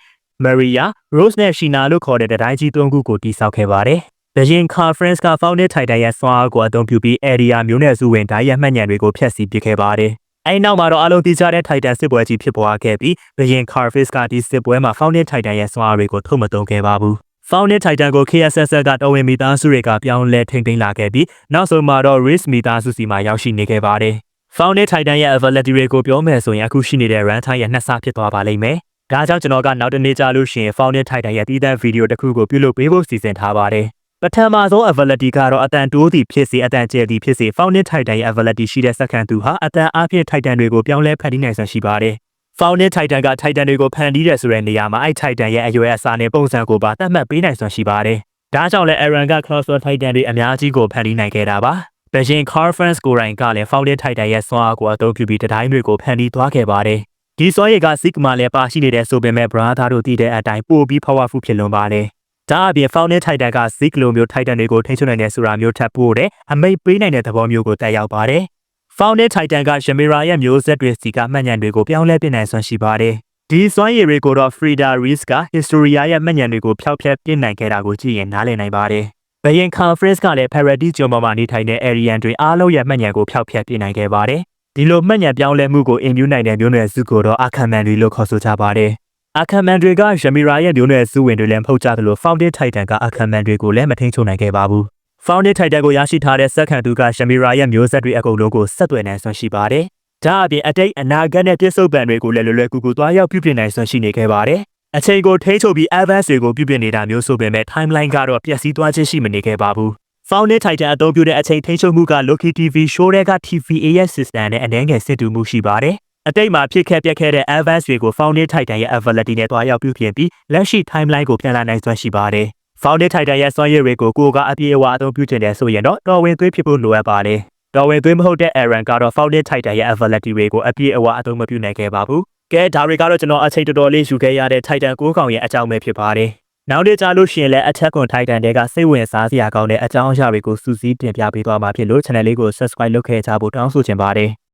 Maria, Rose နဲ့ Shina လို့ခေါ်တဲ့တိုင်းကြီးသုံးခုကိုတည်ဆောက်ခဲ့ပါတယ်။ဘရင် Conference က Founded Titan ရဲ့စွမ်းအားကိုအသုံးပြုပြီး Area မျိုးနယ်စုဝင်ဓာတ်ရိုက်မှတ်ဉာဏ်တွေကိုဖျက်ဆီးပစ်ခဲ့ပါတယ်။ အဲဒီနောက်မှာတော့အလုံးတိကျတဲ့ Titan စစ်ပွဲကြီးဖြစ်ပွားခဲ့ပြီးဘရင် Carface ကဒီစစ်ပွဲမှာ Founded Titan ရဲ့စွမ်းအားတွေကိုထုတ်မသုံးခဲ့ပါဘူး။ Founded Titan ကို KSS ကတော်ဝင်မိသားစုတွေကပြောင်းလဲထိမ့်သိမ်းလာခဲ့ပြီးနောက်ဆုံးမှာတော့ Race မိသားစုစီမှာရောက်ရှိနေခဲ့ပါတယ်။ Founded Titan ရဲ့ ability တွေကိုပြောမယ်ဆိုရင်အခုရှိနေတဲ့ runtime ရဲ့နှစ်ဆဖြစ်သွားပါလိမ့်မယ်။ဒါကြောင့်ကျွန်တော်ကနောက်တစ်နေ့ကြာလို့ရှိရင် Founded Titan ရဲ့တည်တံ့ဗီဒီယိုတစ်ခုကိုပြုလုပ်ပေးဖို့စီစဉ်ထားပါတယ်။ ပထမဆုံး ability ကတော့အတန်တိုးသည်ဖြစ်စေအတန်ကျဲသည်ဖြစ်စေ Founded Titan ရဲ့ ability ရှိတဲ့စက္ကန့်သူဟာအတန်အားဖြင့် Titan တွေကိုပြောင်းလဲဖန်တီးနိုင်စွမ်းရှိပါတယ်။ Founded Titan က Titan တွေကိုဖန်တီးတဲ့ဆိုတဲ့နေရာမှာအဲ့ Titan ရဲ့အရွယ်အစားနဲ့ပုံစံကိုပါသတ်မှတ်ပေးနိုင်စွမ်းရှိပါတယ်။ဒါကြောင့်လည်း Aaron က Crossroad Titan တွေအများကြီးကိုဖန်တီးနိုင်ခဲ့တာပါ။ဘရှင် Car France ကိုရိုင်းကလည်း Founded Titan ရဲ့စွမ်းအားကိုအသုံးပြုပြီးတတိုင်းတွေကိုဖန်တီးသွားခဲ့ပါတယ်။ဒီစွမ်းရည်က Sigma လည်းပါရှိနေတဲ့ဆိုပေမဲ့ Brother တို့တည်တဲ့အတိုင်းပိုပြီး powerful ဖြစ်လွန်ပါတယ်။ ဒါအပြင် Founded Titan က Zig လိုမျိုး Titan တွေကိုထိန်းချုပ်နိုင်တဲ့ဆိုတာမျိုးထပ်ပို့တဲ့အမိတ်ပေးနိုင်တဲ့သဘောမျိုးကိုတက်ရောက်ပါတယ်။ Founded Titan က Shamira ရဲ့မျိုးဆက်တွေစီကမှတ်ဉာဏ်တွေကိုပြောင်းလဲပြနိုင်စွမ်းရှိပါတယ်။ဒီစွမ်းရည်တွေကိုတော့ Frida Reese က Historia ရဲ့မှတ်ဉာဏ်တွေကိုဖျောက်ဖျက်ပြနိုင်ခဲ့တာကိုကြည့်ရင်နားလည်နိုင်ပါတယ်။ဘယင် Conference ကလည်း Parody ကျွန်းပေါ်မှာနေထိုင်တဲ့ Arian တွေအားလုံးရဲ့မှတ်ဉာဏ်ကိုဖျောက်ဖျက်ပြနိုင်ခဲ့ပါတယ်။ဒီလိုမှတ်ဉာဏ်ပြောင်းလဲမှုကိုအင်မြူနိုင်တဲ့မျိုးနွယ်စုကိုတော့အခမ်းမန်တွေလို့ခေါ်ဆိုကြပါတယ်။ အခမ်းမန်တွေက Shamira ရဲ့မျိုးနွယ်စုဝင်တွေလည်းမဟုတ်ကြသလို Founded Titan ကအခမ်းမန်တွေကိုလည်းမထိန်ချုံနိုင်ခဲ့ပါဘူး။ Founded Titan ကိုရရှိထားတဲ့စက္ကန့်သူက Shamira ရဲ့မျိုးဆက်တွေအကုန်လုံးကိုဆက်သွယ်နိုင်စွမ်းရှိပါတယ်။ဒါအပြင်အတိတ်အနာဂတ်နဲ့ပြစ္ဆုတ်ပံတွေကိုလည်းလွယ်လွယ်ကူကူသွားရောက်ပြုပြင်နိုင်စွမ်းရှိနေခဲ့ပါတယ်။အချိန်ကိုထိန်းချုပ်ပြီး advance တွေကိုပြုပြင်နေတာမျိုးဆိုပေမဲ့ timeline ကတော့ပျက်စီးသွားခြင်းရှိမနေခဲ့ပါဘူး။ Founded Titan အသုံးပြုတဲ့အချိန်ထိန်းချုပ်မှုက Loki TV show တွေက TVA ရဲ့ system နဲ့အနှဲငယ်စစ်တူမှုရှိပါတယ်။ အတိတ်မှာဖြစ်ခဲ့ပြက်ခဲ့တဲ့ advance တွေကို Founded Titan ရဲ့ ability နဲ့တွားရောက်ပြုပြင်ပြီးလက်ရှိ timeline ကိုပြန်လာနိုင်စွမ်းရှိပါတယ်။ Founded Titan ရဲ့စွမ်းရည်တွေကိုကိုကအပြေအဝအသုံးပြုတင်တယ်ဆိုရင်တော့တော်ဝင်သွေးဖြစ်ဖို့လိုအပ်ပါတယ်။တော်ဝင်သွေးမဟုတ်တဲ့ Aaron ကတော့ Founded Titan ရဲ့ ability တွေကိုအပြေအဝအသုံးမပြုနိုင်ခဲ့ပါဘူး။ကဲဒါတွေကတော့ကျွန်တော်အချိန်တော်တော်လေးယူခဲ့ရတဲ့ Titan ကိုးကောင်ရဲ့အကြောင်းပဲဖြစ်ပါတယ်။နောက်နေ့ကြာလို့ရှိရင်လည်း Attack on Titan တွေကစိတ်ဝင်စားစရာကောင်းတဲ့အကြောင်းအရာတွေကိုစူးစီးတင်ပြပေးသွားမှာဖြစ်လို့ channel လေးကို subscribe လုပ်ခဲ့ကြဖို့တောင်းဆိုချင်ပါတယ်။